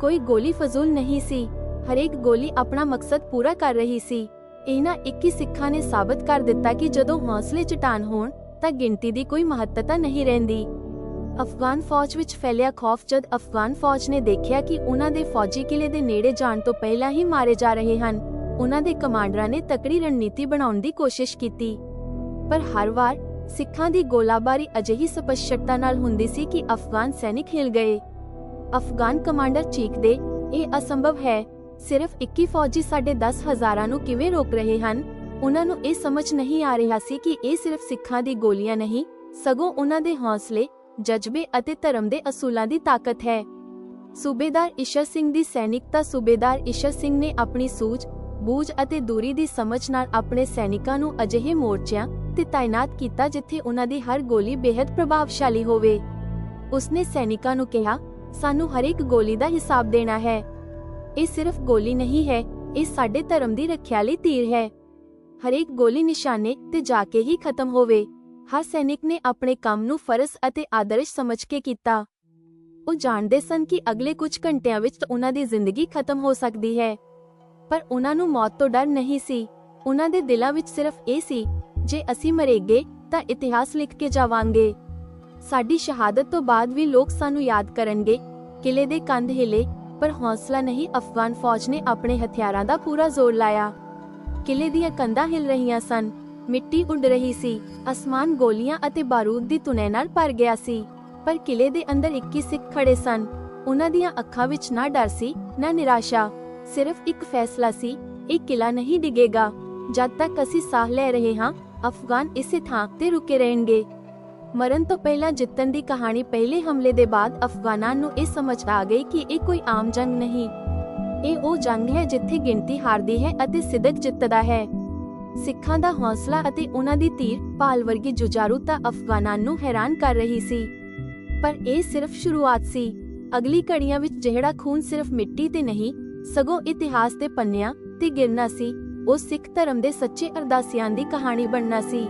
ਕੋਈ ਗੋਲੀ ਫਜ਼ੂਲ ਨਹੀਂ ਸੀ। ਹਰੇਕ ਗੋਲੀ ਆਪਣਾ ਮਕਸਦ ਪੂਰਾ ਕਰ ਰਹੀ ਸੀ। ਇਹਨਾਂ 21 ਸਿੱਖਾਂ ਨੇ ਸਾਬਤ ਕਰ ਦਿੱਤਾ ਕਿ ਜਦੋਂ ਹੌਸਲੇ ਚਟਾਨ ਹੋਣ, ਤਾਂ ਗਿਣਤੀ ਦੀ ਕੋਈ ਮਹੱਤਤਾ ਨਹੀਂ ਰਹਿੰਦੀ। ਅਫਗਾਨ ਫੌਜ ਵਿੱਚ ਫੈਲਿਆ ਖੌਫ ਜਦ ਅਫਗਾਨ ਫੌਜ ਨੇ ਦੇਖਿਆ ਕਿ ਉਹਨਾਂ ਦੇ ਫੌਜੀ ਕਿਲੇ ਦੇ ਨੇੜੇ ਜਾਣ ਤੋਂ ਪਹਿਲਾਂ ਹੀ ਮਾਰੇ ਜਾ ਰਹੇ ਹਨ। ਉਹਨਾਂ ਦੇ ਕਮਾਂਡਰਾਂ ਨੇ ਤਕੜੀ ਰਣਨੀਤੀ ਬਣਾਉਣ ਦੀ ਕੋਸ਼ਿਸ਼ ਕੀਤੀ। ਪਰ ਹਰ ਵਾਰ ਸਿੱਖਾਂ ਦੀ ਗੋਲਾਬਾਰੀ ਅਜਿਹੀ ਸਪਸ਼ਟਤਾ ਨਾਲ ਹੁੰਦੀ ਸੀ ਕਿ ਅਫਗਾਨ ਸੈਨਿਕ ਹਿਲ ਗਏ। ਅਫਗਾਨ ਕਮਾਂਡਰ ਚੀਕਦੇ ਇਹ ਅਸੰਭਵ ਹੈ। ਸਿਰਫ 21 ਫੌਜੀ ਸਾਡੇ 10 ਹਜ਼ਾਰਾਂ ਨੂੰ ਕਿਵੇਂ ਰੋਕ ਰਹੇ ਹਨ? ਉਹਨਾਂ ਨੂੰ ਇਹ ਸਮਝ ਨਹੀਂ ਆ ਰਿਹਾ ਸੀ ਕਿ ਇਹ ਸਿਰਫ ਸਿੱਖਾਂ ਦੀ ਗੋਲੀਆਂ ਨਹੀਂ, ਸਗੋਂ ਉਹਨਾਂ ਦੇ ਹੌਸਲੇ, ਜਜ਼ਬੇ ਅਤੇ ਧਰਮ ਦੇ ਅਸੂਲਾਂ ਦੀ ਤਾਕਤ ਹੈ। ਸੂਬੇਦਾਰ ਈਸ਼ਰ ਸਿੰਘ ਦੀ ਸੈਨਿਕਤਾ ਸੂਬੇਦਾਰ ਈਸ਼ਰ ਸਿੰਘ ਨੇ ਆਪਣੀ ਸੂਝ, ਬੂਝ ਅਤੇ ਦੂਰੀ ਦੀ ਸਮਝ ਨਾਲ ਆਪਣੇ ਸੈਨਿਕਾਂ ਨੂੰ ਅਜਿਹੇ ਮੋਰਚਿਆਂ ਤੇ ਤਾਇਨਾਤ ਕੀਤਾ ਜਿੱਥੇ ਉਹਨਾਂ ਦੀ ਹਰ ਗੋਲੀ ਬੇहद ਪ੍ਰਭਾਵਸ਼ਾਲੀ ਹੋਵੇ। ਉਸਨੇ ਸੈਨਿਕਾਂ ਨੂੰ ਕਿਹਾ, ਸਾਨੂੰ ਹਰੇਕ ਗੋਲੀ ਦਾ ਹਿਸਾਬ ਦੇਣਾ ਹੈ। ਇਹ ਸਿਰਫ ਗੋਲੀ ਨਹੀਂ ਹੈ, ਇਹ ਸਾਡੇ ਧਰਮ ਦੀ ਰੱਖਿਆ ਲਈ ਤੀਰ ਹੈ। ਹਰੇਕ ਗੋਲੀ ਨਿਸ਼ਾਨੇ ਤੇ ਜਾ ਕੇ ਹੀ ਖਤਮ ਹੋਵੇ। ਹਰ ਸੈਨਿਕ ਨੇ ਆਪਣੇ ਕੰਮ ਨੂੰ ਫਰਜ਼ ਅਤੇ ਆਦਰਸ਼ ਸਮਝ ਕੇ ਕੀਤਾ। ਉਹ ਜਾਣਦੇ ਸਨ ਕਿ ਅਗਲੇ ਕੁਝ ਘੰਟਿਆਂ ਵਿੱਚ ਉਹਨਾਂ ਦੀ ਜ਼ਿੰਦਗੀ ਖਤਮ ਹੋ ਸਕਦੀ ਹੈ। ਪਰ ਉਹਨਾਂ ਨੂੰ ਮੌਤ ਤੋਂ ਡਰ ਨਹੀਂ ਸੀ। ਉਹਨਾਂ ਦੇ ਦਿਲਾਂ ਵਿੱਚ ਸਿਰਫ ਇਹ ਸੀ, ਜੇ ਅਸੀਂ ਮਰੇਗੇ ਤਾਂ ਇਤਿਹਾਸ ਲਿਖ ਕੇ ਜਾਵਾਂਗੇ। ਸਾਡੀ ਸ਼ਹਾਦਤ ਤੋਂ ਬਾਅਦ ਵੀ ਲੋਕ ਸਾਨੂੰ ਯਾਦ ਕਰਨਗੇ ਕਿਲੇ ਦੇ ਕੰਧ ਹਿਲੇ ਪਰ ਹੌਸਲਾ ਨਹੀਂ ਅਫਗਾਨ ਫੌਜ ਨੇ ਆਪਣੇ ਹਥਿਆਰਾਂ ਦਾ ਪੂਰਾ ਜ਼ੋਰ ਲਾਇਆ। ਕਿਲੇ ਦੀਆਂ ਕੰਧਾਂ ਹਿਲ ਰਹੀਆਂ ਸਨ। ਮਿੱਟੀ ਉੱਡ ਰਹੀ ਸੀ। ਅਸਮਾਨ ਗੋਲੀਆਂ ਅਤੇ ਬਾਰੂਦ ਦੀ ਧੁਨੇ ਨਾਲ ਭਰ ਗਿਆ ਸੀ। ਪਰ ਕਿਲੇ ਦੇ ਅੰਦਰ 21 ਸਿੱਖ ਖੜੇ ਸਨ। ਉਹਨਾਂ ਦੀਆਂ ਅੱਖਾਂ ਵਿੱਚ ਨਾ ਡਰ ਸੀ, ਨਾ ਨਿਰਾਸ਼ਾ। ਸਿਰਫ ਇੱਕ ਫੈਸਲਾ ਸੀ, ਇਹ ਕਿਲਾ ਨਹੀਂ ਡਿਗੇਗਾ। ਜਦ ਤੱਕ ਅਸੀਂ ਸਾਹ ਲੈ ਰਹੇ ਹਾਂ, ਅਫਗਾਨ ਇਸੇ ਥਾਂ ਤੇ ਰੁਕੇ ਰਹਿਣਗੇ। ਮਰਨ ਤੋਂ ਪਹਿਲਾਂ ਜਿੱਤਣ ਦੀ ਕਹਾਣੀ ਪਹਿਲੇ ਹਮਲੇ ਦੇ ਬਾਅਦ ਅਫਗਾਨਾਂ ਨੂੰ ਇਹ ਸਮਝ ਆ ਗਈ ਕਿ ਇਹ ਕੋਈ ਆਮ ਜੰਗ ਨਹੀਂ। ਇਹ ਉਹ ਜੰਗ ਹੈ ਜਿੱਥੇ ਗਿਣਤੀ ਹਾਰਦੀ ਹੈ ਅਤੇ ਸਿੱਧਕ ਜਿੱਤਦਾ ਹੈ। ਸਿੱਖਾਂ ਦਾ ਹੌਸਲਾ ਅਤੇ ਉਹਨਾਂ ਦੀ ਤੀਰ ਭਾਲ ਵਰਗੀ ਜੁਝਾਰੂਤਾ ਅਫਗਾਨਾਂ ਨੂੰ ਹੈਰਾਨ ਕਰ ਰਹੀ ਸੀ। ਪਰ ਇਹ ਸਿਰਫ ਸ਼ੁਰੂਆਤ ਸੀ। ਅਗਲੀ ਘੜੀਆਂ ਵਿੱਚ ਜਿਹੜਾ ਖੂਨ ਸਿਰਫ ਮਿੱਟੀ ਤੇ ਨਹੀਂ, ਸਗੋਂ ਇਤਿਹਾਸ ਦੇ ਪੰਨਿਆਂ ਤੇ ਗਿਰਨਾ ਸੀ, ਉਹ ਸਿੱਖ ਧਰਮ ਦੇ ਸੱਚੇ ਅਰਦਾਸੀਆਂ ਦੀ ਕਹਾਣੀ ਬਣਨਾ ਸੀ।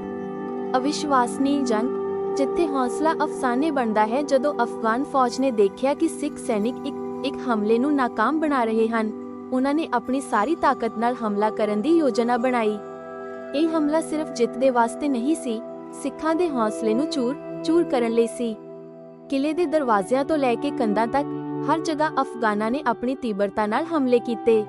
ਅਵਿਸ਼ਵਾਸਨੀ ਜੰਗ ਜਿੱਥੇ ਹੌਸਲਾ ਅਫਸਾਨੇ ਬਣਦਾ ਹੈ ਜਦੋਂ ਅਫਗਾਨ ਫੌਜ ਨੇ ਦੇਖਿਆ ਕਿ ਸਿੱਖ ਸੈਨਿਕ ਇੱਕ ਇੱਕ ਹਮਲੇ ਨੂੰ ناکਾਮ ਬਣਾ ਰਹੇ ਹਨ, ਉਹਨਾਂ ਨੇ ਆਪਣੀ ਸਾਰੀ ਤਾਕਤ ਨਾਲ ਹਮਲਾ ਕਰਨ ਦੀ ਯੋਜਨਾ ਬਣਾਈ। ਇਹ ਹਮਲਾ ਸਿਰਫ ਜਿੱਤ ਦੇ ਵਾਸਤੇ ਨਹੀਂ ਸੀ, ਸਿੱਖਾਂ ਦੇ ਹੌਸਲੇ ਨੂੰ ਚੂਰ ਚੂਰ ਕਰਨ ਲਈ ਸੀ। ਕਿਲੇ ਦੇ ਦਰਵਾਜ਼ਿਆਂ ਤੋਂ ਲੈ ਕੇ ਕੰਧਾਂ ਤੱਕ ਹਰ ਜਗ੍ਹਾ ਅਫਗਾਨਾਂ ਨੇ ਆਪਣੀ ਤੀਬਰਤਾ ਨਾਲ ਹਮਲੇ ਕੀਤੇ।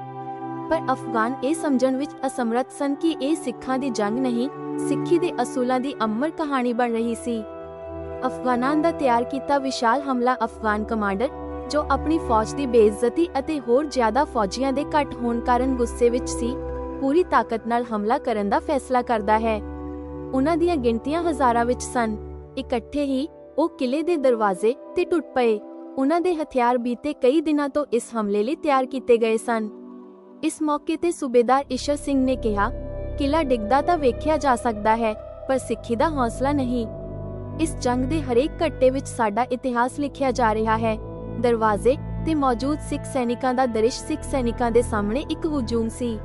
ਪਰ ਅਫਗਾਨ ਇਹ ਸਮਝਣ ਵਿੱਚ ਅਸਮਰੱਥ ਸਨ ਕਿ ਇਹ ਸਿੱਖਾਂ ਦੀ ਜੰਗ ਨਹੀਂ, ਸਿੱਖੀ ਦੇ ਅਸੂਲਾਂ ਦੀ ਅਮਰ ਕਹਾਣੀ ਬਣ ਰਹੀ ਸੀ। ਅਫਗਾਨਾਂ ਦਾ ਤਿਆਰ ਕੀਤਾ ਵਿਸ਼ਾਲ ਹਮਲਾ ਅਫਗਾਨ ਕਮਾਂਡਰ, ਜੋ ਆਪਣੀ ਫੌਜ ਦੀ ਬੇਇੱਜ਼ਤੀ ਅਤੇ ਹੋਰ ਜ਼ਿਆਦਾ ਫੌਜੀਆਂ ਦੇ ਘੱਟ ਹੋਣ ਕਾਰਨ ਗੁੱਸੇ ਵਿੱਚ ਸੀ, ਪੂਰੀ ਤਾਕਤ ਨਾਲ ਹਮਲਾ ਕਰਨ ਦਾ ਫੈਸਲਾ ਕਰਦਾ ਹੈ। ਉਹਨਾਂ ਦੀਆਂ ਗਿਣਤੀਆਂ ਹਜ਼ਾਰਾਂ ਵਿੱਚ ਸਨ। ਇਕੱਠੇ ਹੀ ਉਹ ਕਿਲੇ ਦੇ ਦਰਵਾਜ਼ੇ ਤੇ ਟੁੱਟ ਪਏ। ਉਹਨਾਂ ਦੇ ਹਥਿਆਰ ਬੀਤੇ ਕਈ ਦਿਨਾਂ ਤੋਂ ਇਸ ਹਮਲੇ ਲਈ ਤਿਆਰ ਕੀਤੇ ਗਏ ਸਨ। ਇਸ ਮੌਕੇ ਤੇ ਸੂਬੇਦਾਰ ਈਸ਼ਰ ਸਿੰਘ ਨੇ ਕਿਹਾ ਕਿਲਾ ਡਿੱਗਦਾ ਤਾਂ ਵੇਖਿਆ ਜਾ ਸਕਦਾ ਹੈ, ਪਰ ਸਿੱਖੀ ਦਾ ਹੌਸਲਾ ਨਹੀਂ। ਇਸ ਜੰਗ ਦੇ ਹਰੇਕ ਘੱਟੇ ਵਿੱਚ ਸਾਡਾ ਇਤਿਹਾਸ ਲਿਖਿਆ ਜਾ ਰਿਹਾ ਹੈ। ਦਰਵਾਜ਼ੇ ਤੇ ਮੌਜੂਦ ਸਿੱਖ ਸੈਨਿਕਾਂ ਦਾ ਦ੍ਰਿਸ਼ ਸਿੱਖ ਸੈਨਿਕਾਂ ਦੇ ਸਾਹਮਣੇ ਇੱਕ ਹਜੂਮ ਸੀ।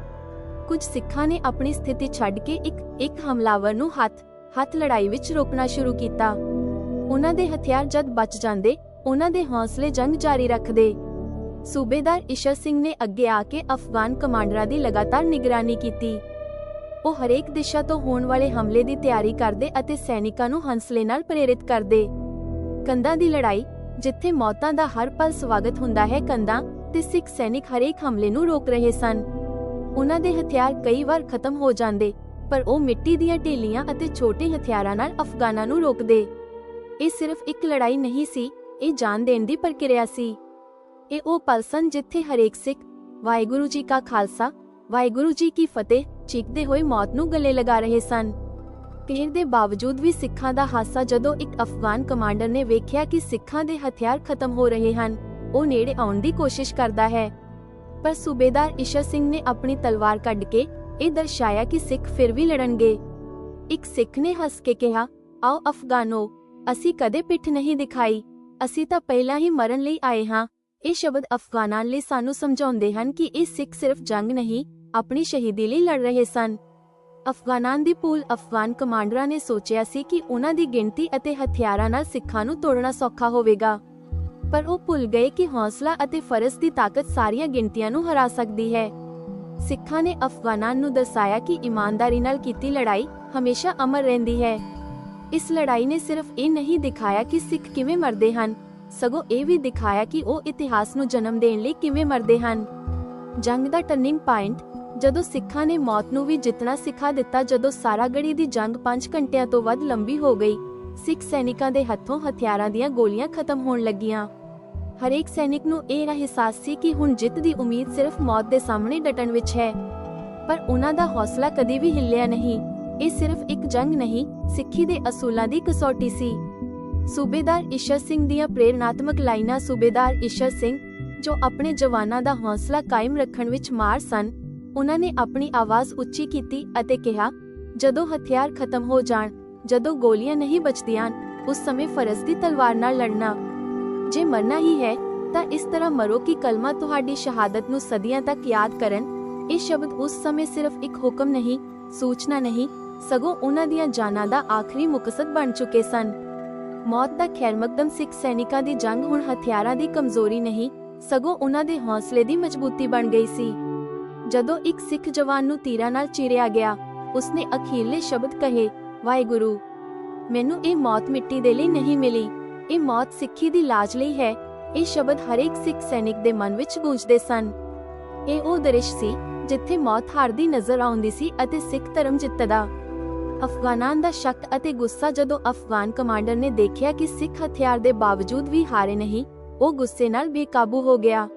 ਕੁਝ ਸਿੱਖਾਂ ਨੇ ਆਪਣੀ ਸਥਿਤੀ ਛੱਡ ਕੇ ਇੱਕ ਇੱਕ ਹਮਲਾਵਰ ਨੂੰ ਹੱਥ ਹੱਥ ਲੜਾਈ ਵਿੱਚ ਰੋਕਣਾ ਸ਼ੁਰੂ ਕੀਤਾ। ਉਹਨਾਂ ਦੇ ਹਥਿਆਰ ਜਦ ਬਚ ਜਾਂਦੇ, ਉਹਨਾਂ ਦੇ ਹੌਸਲੇ ਜੰਗ ਜਾਰੀ ਰੱਖਦੇ। ਸੂਬੇਦਾਰ ਇਸ਼ਰ ਸਿੰਘ ਨੇ ਅੱਗੇ ਆ ਕੇ ਅਫਗਾਨ ਕਮਾਂਡਰਾਂ ਦੀ ਲਗਾਤਾਰ ਨਿਗਰਾਨੀ ਕੀਤੀ। ਉਹ ਹਰੇਕ ਦਿਸ਼ਾ ਤੋਂ ਹੋਣ ਵਾਲੇ ਹਮਲੇ ਦੀ ਤਿਆਰੀ ਕਰਦੇ ਅਤੇ ਸੈਨਿਕਾਂ ਨੂੰ ਹੰਸਲੇ ਨਾਲ ਪ੍ਰੇਰਿਤ ਕਰਦੇ। ਕੰਧਾਂ ਦੀ ਲੜਾਈ, ਜਿੱਥੇ ਮੌਤਾਂ ਦਾ ਹਰ ਪਲ ਸਵਾਗਤ ਹੁੰਦਾ ਹੈ ਕੰਧਾਂ ਤੇ ਸਿੱਖ ਸੈਨਿਕ ਹਰੇਕ ਹਮਲੇ ਨੂੰ ਰੋਕ ਰਹੇ ਸਨ। ਉਹਨਾਂ ਦੇ ਹਥਿਆਰ ਕਈ ਵਾਰ ਖਤਮ ਹੋ ਜਾਂਦੇ, ਪਰ ਉਹ ਮਿੱਟੀ ਦੀਆਂ ਢੇਲੀਆਂ ਅਤੇ ਛੋਟੇ ਹਥਿਆਰਾਂ ਨਾਲ ਅਫਗਾਨਾਂ ਨੂੰ ਰੋਕਦੇ। ਇਹ ਸਿਰਫ ਇੱਕ ਲੜਾਈ ਨਹੀਂ ਸੀ, ਇਹ ਜਾਨ ਦੇਣ ਦੀ ਪ੍ਰਕਿਰਿਆ ਸੀ। ਇਹ ਉਹ ਪਲ ਸਨ ਜਿੱਥੇ ਹਰੇਕ ਸਿੱਖ ਵਾਹਿਗੁਰੂ ਜੀ ਕਾ ਖਾਲਸਾ, ਵਾਹਿਗੁਰੂ ਜੀ ਕੀ ਫਤਿਹ ਚੀਕਦੇ ਹੋਏ ਮੌਤ ਨੂੰ ਗਲੇ ਲਗਾ ਰਹੇ ਸਨ। ਕਹਿਰ ਦੇ ਬਾਵਜੂਦ ਵੀ ਸਿੱਖਾਂ ਦਾ ਹਾਸਾ ਜਦੋਂ ਇੱਕ ਅਫਗਾਨ ਕਮਾਂਡਰ ਨੇ ਵੇਖਿਆ ਕਿ ਸਿੱਖਾਂ ਦੇ ਹਥਿਆਰ ਖਤਮ ਹੋ ਰਹੇ ਹਨ, ਉਹ ਨੇੜੇ ਆਉਣ ਦੀ ਕੋਸ਼ਿਸ਼ ਕਰਦਾ ਹੈ। ਪਰ ਸੂਬੇਦਾਰ ਈਸ਼ਰ ਸਿੰਘ ਨੇ ਆਪਣੀ ਤਲਵਾਰ ਕੱਢ ਕੇ ਇਹ ਦਰਸਾਇਆ ਕਿ ਸਿੱਖ ਫਿਰ ਵੀ ਲੜਨਗੇ। ਇੱਕ ਸਿੱਖ ਨੇ ਹੱਸ ਕੇ ਕਿਹਾ, ਆਓ ਅਫਗਾਨੋ, ਅਸੀਂ ਕਦੇ ਪਿੱਠ ਨਹੀਂ ਦਿਖਾਈ, ਅਸੀਂ ਤਾਂ ਪਹਿਲਾਂ ਹੀ ਮਰਨ ਲਈ ਆਏ ਹਾਂ। ਇਹ ਸ਼ਬਦ ਅਫਗਾਨਾਂ ਲਈ ਸਾਨੂੰ ਸਮਝਾਉਂਦੇ ਹਨ ਕਿ ਇਹ ਸਿੱਖ ਸਿਰਫ ਜੰਗ ਨਹੀਂ, ਆਪਣੀ ਸ਼ਹੀਦੀ ਲਈ ਲੜ ਰਹੇ ਸਨ। ਅਫਗਾਨਾਂ ਦੀ ਪੂਲ ਅਫਗਾਨ ਕਮਾਂਡਰਾਂ ਨੇ ਸੋਚਿਆ ਸੀ ਕਿ ਉਹਨਾਂ ਦੀ ਗਿਣਤੀ ਅਤੇ ਹਥਿਆਰਾਂ ਨਾਲ ਸਿੱਖਾਂ ਨੂੰ ਤੋੜਨਾ ਸੌਖਾ ਹੋਵੇਗਾ। ਪਰ ਉਹ ਭੁੱਲ ਗਏ ਕਿ ਹੌਸਲਾ ਅਤੇ ਫਰਜ਼ ਦੀ ਤਾਕਤ ਸਾਰੀਆਂ ਗਿਣਤੀਆਂ ਨੂੰ ਹਰਾ ਸਕਦੀ ਹੈ। ਸਿੱਖਾਂ ਨੇ ਅਫਗਾਨਾਂ ਨੂੰ ਦਰਸਾਇਆ ਕਿ ਇਮਾਨਦਾਰੀ ਨਾਲ ਕੀਤੀ ਲੜਾਈ ਹਮੇਸ਼ਾ ਅਮਰ ਰਹਿੰਦੀ ਹੈ। ਇਸ ਲੜਾਈ ਨੇ ਸਿਰਫ ਇਹ ਨਹੀਂ ਦਿਖਾਇਆ ਕਿ ਸਿੱਖ ਕਿਵੇਂ ਮਰਦੇ ਹਨ। ਸਗੋਂ ਇਹ ਵੀ ਦਿਖਾਇਆ ਕਿ ਉਹ ਇਤਿਹਾਸ ਨੂੰ ਜਨਮ ਦੇਣ ਲਈ ਕਿਵੇਂ ਮਰਦੇ ਹਨ। ਜੰਗ ਦਾ ਟਰਨਿੰਗ ਪੁਆਇੰਟ, ਜਦੋਂ ਸਿੱਖਾਂ ਨੇ ਮੌਤ ਨੂੰ ਵੀ ਜਿੱਤਣਾ ਸਿਖਾ ਦਿੱਤਾ, ਜਦੋਂ ਸਾਰਾਗੜੀ ਦੀ ਜੰਗ 5 ਘੰਟਿਆਂ ਤੋਂ ਵੱਧ ਲੰਬੀ ਹੋ ਗਈ, ਸਿੱਖ ਸੈਨਿਕਾਂ ਦੇ ਹੱਥੋਂ ਹਥਿਆਰਾਂ ਦੀਆਂ ਗੋਲੀਆਂ ਖਤਮ ਹੋਣ ਲੱਗੀਆਂ। ਹਰੇਕ ਸੈਨਿਕ ਨੂੰ ਇਹ ਅਹਿਸਾਸ ਸੀ ਕਿ ਹੁਣ ਜਿੱਤ ਦੀ ਉਮੀਦ ਸਿਰਫ ਮੌਤ ਦੇ ਸਾਹਮਣੇ ਡਟਣ ਵਿੱਚ ਹੈ। ਪਰ ਉਹਨਾਂ ਦਾ ਹੌਸਲਾ ਕਦੀ ਵੀ ਹਿੱਲਿਆ ਨਹੀਂ। ਇਹ ਸਿਰਫ ਇੱਕ ਜੰਗ ਨਹੀਂ, ਸਿੱਖੀ ਦੇ ਅਸੂਲਾਂ ਦੀ ਕਸੌਟੀ ਸੀ। ਸੂਬੇਦਾਰ ਈਸ਼ਰ ਸਿੰਘ ਦੀਆਂ ਪ੍ਰੇਰਣਾਤਮਕ ਲਾਈਨਾਂ ਸੂਬੇਦਾਰ ਈਸ਼ਰ ਸਿੰਘ, ਜੋ ਆਪਣੇ ਜਵਾਨਾਂ ਦਾ ਹੌਸਲਾ ਕਾਇਮ ਰੱਖਣ ਵਿੱਚ ਮਾਰ ਸਨ, ਉਹਨਾਂ ਨੇ ਆਪਣੀ ਆਵਾਜ਼ ਉੱਚੀ ਕੀਤੀ ਅਤੇ ਕਿਹਾ, ਜਦੋਂ ਹਥਿਆਰ ਖਤਮ ਹੋ ਜਾਣ, ਜਦੋਂ ਗੋਲੀਆਂ ਨਹੀਂ ਬਚਦੀਆਂ, ਉਸ ਸਮੇਂ ਫਰਜ਼ ਦੀ ਤਲਵਾਰ ਨਾਲ ਲੜਨਾ। ਜੇ ਮਰਨਾ ਹੀ ਹੈ, ਤਾਂ ਇਸ ਤਰ੍ਹਾਂ ਮਰੋ ਕਿ ਕਲਮਾ ਤੁਹਾਡੀ ਸ਼ਹਾਦਤ ਨੂੰ ਸਦੀਆਂ ਤੱਕ ਯਾਦ ਕਰਨ। ਇਹ ਸ਼ਬਦ ਉਸ ਸਮੇਂ ਸਿਰਫ ਇੱਕ ਹੁਕਮ ਨਹੀਂ, ਸੂਚਨਾ ਨਹੀਂ, ਸਗੋਂ ਉਹਨਾਂ ਦੀਆਂ ਜਾਨਾਂ ਦਾ ਆਖਰੀ ਮੁਕਸਦ ਬਣ ਚੁੱਕੇ ਸਨ। ਮੌਤ ਦਾ ਖੈਰ ਮਕਦਮ ਸਿੱਖ ਸੈਨਿਕਾਂ ਦੀ ਜੰਗ ਹੁਣ ਹਥਿਆਰਾਂ ਦੀ ਕਮਜ਼ੋਰੀ ਨਹੀਂ, ਸਗੋਂ ਉਹਨਾਂ ਦੇ ਹੌਸਲੇ ਦੀ ਮਜ਼ਬੂਤੀ ਬਣ ਗਈ ਸੀ। ਜਦੋਂ ਇੱਕ ਸਿੱਖ ਜਵਾਨ ਨੂੰ ਤੀਰਾਂ ਨਾਲ ਚੀਰਿਆ ਗਿਆ, ਉਸਨੇ ਅਖੀਰਲੇ ਸ਼ਬਦ ਕਹੇ, ਵਾਹਿਗੁਰੂ, ਮੈਨੂੰ ਇਹ ਮੌਤ ਮਿੱਟੀ ਦੇ ਲਈ ਨਹੀਂ ਮਿਲੀ। ਇਹ ਮੌਤ ਸਿੱਖੀ ਦੀ ਲਾਜ ਲਈ ਹੈ। ਇਹ ਸ਼ਬਦ ਹਰੇਕ ਸਿੱਖ ਸੈਨਿਕ ਦੇ ਮਨ ਵਿੱਚ ਗੂੰਜਦੇ ਸਨ। ਇਹ ਉਹ ਦ੍ਰਿਸ਼ ਸੀ, ਜਿੱਥੇ ਮੌਤ ਹਾਰਦੀ ਨਜ਼ਰ ਆਉਂਦੀ ਸੀ ਅਤੇ ਸਿੱਖ ਧਰਮ ਜਿੱਤਦਾ। ਅਫਗਾਨਾਂ ਦਾ ਸ਼ੱਕ ਅਤੇ ਗੁੱਸਾ ਜਦੋਂ ਅਫਗਾਨ ਕਮਾਂਡਰ ਨੇ ਦੇਖਿਆ ਕਿ ਸਿੱਖ ਹਥਿਆਰ ਦੇ ਬਾਵਜੂਦ ਵੀ ਹਾਰੇ ਨਹੀਂ, ਉਹ ਗੁੱਸੇ ਨਾਲ ਬੇਕਾਬੂ ਹੋ ਗਿਆ।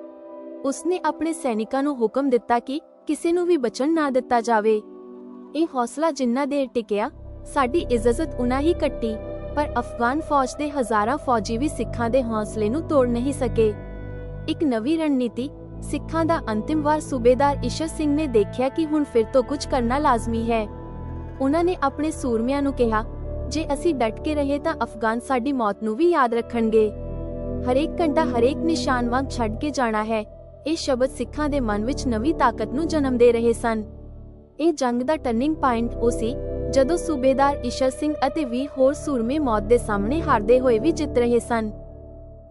ਉਸਨੇ ਆਪਣੇ ਸੈਨਿਕਾਂ ਨੂੰ ਹੁਕਮ ਦਿੱਤਾ ਕਿ ਕਿਸੇ ਨੂੰ ਵੀ ਬਚਣ ਨਾ ਦਿੱਤਾ ਜਾਵੇ। ਇਹ ਹੌਸਲਾ ਜਿੰਨਾ ਦੇਰ ਟਿਕਿਆ, ਸਾਡੀ ਇੱਜ਼ਤ ਉਨਾ ਹੀ ਕੱਟੀ ਪਰ ਅਫਗਾਨ ਫੌਜ ਦੇ ਹਜ਼ਾਰਾਂ ਫੌਜੀ ਵੀ ਸਿੱਖਾਂ ਦੇ ਹੌਸਲੇ ਨੂੰ ਤੋੜ ਨਹੀਂ ਸਕੇ। ਇੱਕ ਨਵੀਂ ਰਣਨੀਤੀ, ਸਿੱਖਾਂ ਦਾ ਅੰਤਿਮ ਵਾਰ ਸੂਬੇਦਾਰ ਇਸ਼ਰ ਸਿੰਘ ਨੇ ਦੇਖਿਆ ਕਿ ਹੁਣ ਫਿਰ ਤੋਂ ਕੁਝ ਕਰਨਾ ਲਾਜ਼ਮੀ ਹੈ। ਉਹਨਾਂ ਨੇ ਆਪਣੇ ਸੂਰਮਿਆਂ ਨੂੰ ਕਿਹਾ, ਜੇ ਅਸੀਂ ਡਟ ਕੇ ਰਹੇ ਤਾਂ ਅਫਗਾਨ ਸਾਡੀ ਮੌਤ ਨੂੰ ਵੀ ਯਾਦ ਰੱਖਣਗੇ। ਹਰੇਕ ਘੰਟਾ ਹਰੇਕ ਨਿਸ਼ਾਨ ਵਾਂਗ ਛੱਡ ਕੇ ਜਾਣਾ ਹੈ। ਇਹ ਸ਼ਬਦ ਸਿੱਖਾਂ ਦੇ ਮਨ ਵਿੱਚ ਨਵੀਂ ਤਾਕਤ ਨੂੰ ਜਨਮ ਦੇ ਰਹੇ ਸਨ। ਇਹ ਜੰਗ ਦਾ ਟਰਨਿੰਗ ਪੁਆਇੰਟ ਉਹ ਸੀ, ਜਦੋਂ ਸੂਬੇਦਾਰ ਈਸ਼ਰ ਸਿੰਘ ਅਤੇ 20 ਹੋਰ ਸੂਰਮੇ ਮੌਤ ਦੇ ਸਾਹਮਣੇ ਹਾਰਦੇ ਹੋਏ ਵੀ ਜਿੱਤ ਰਹੇ ਸਨ।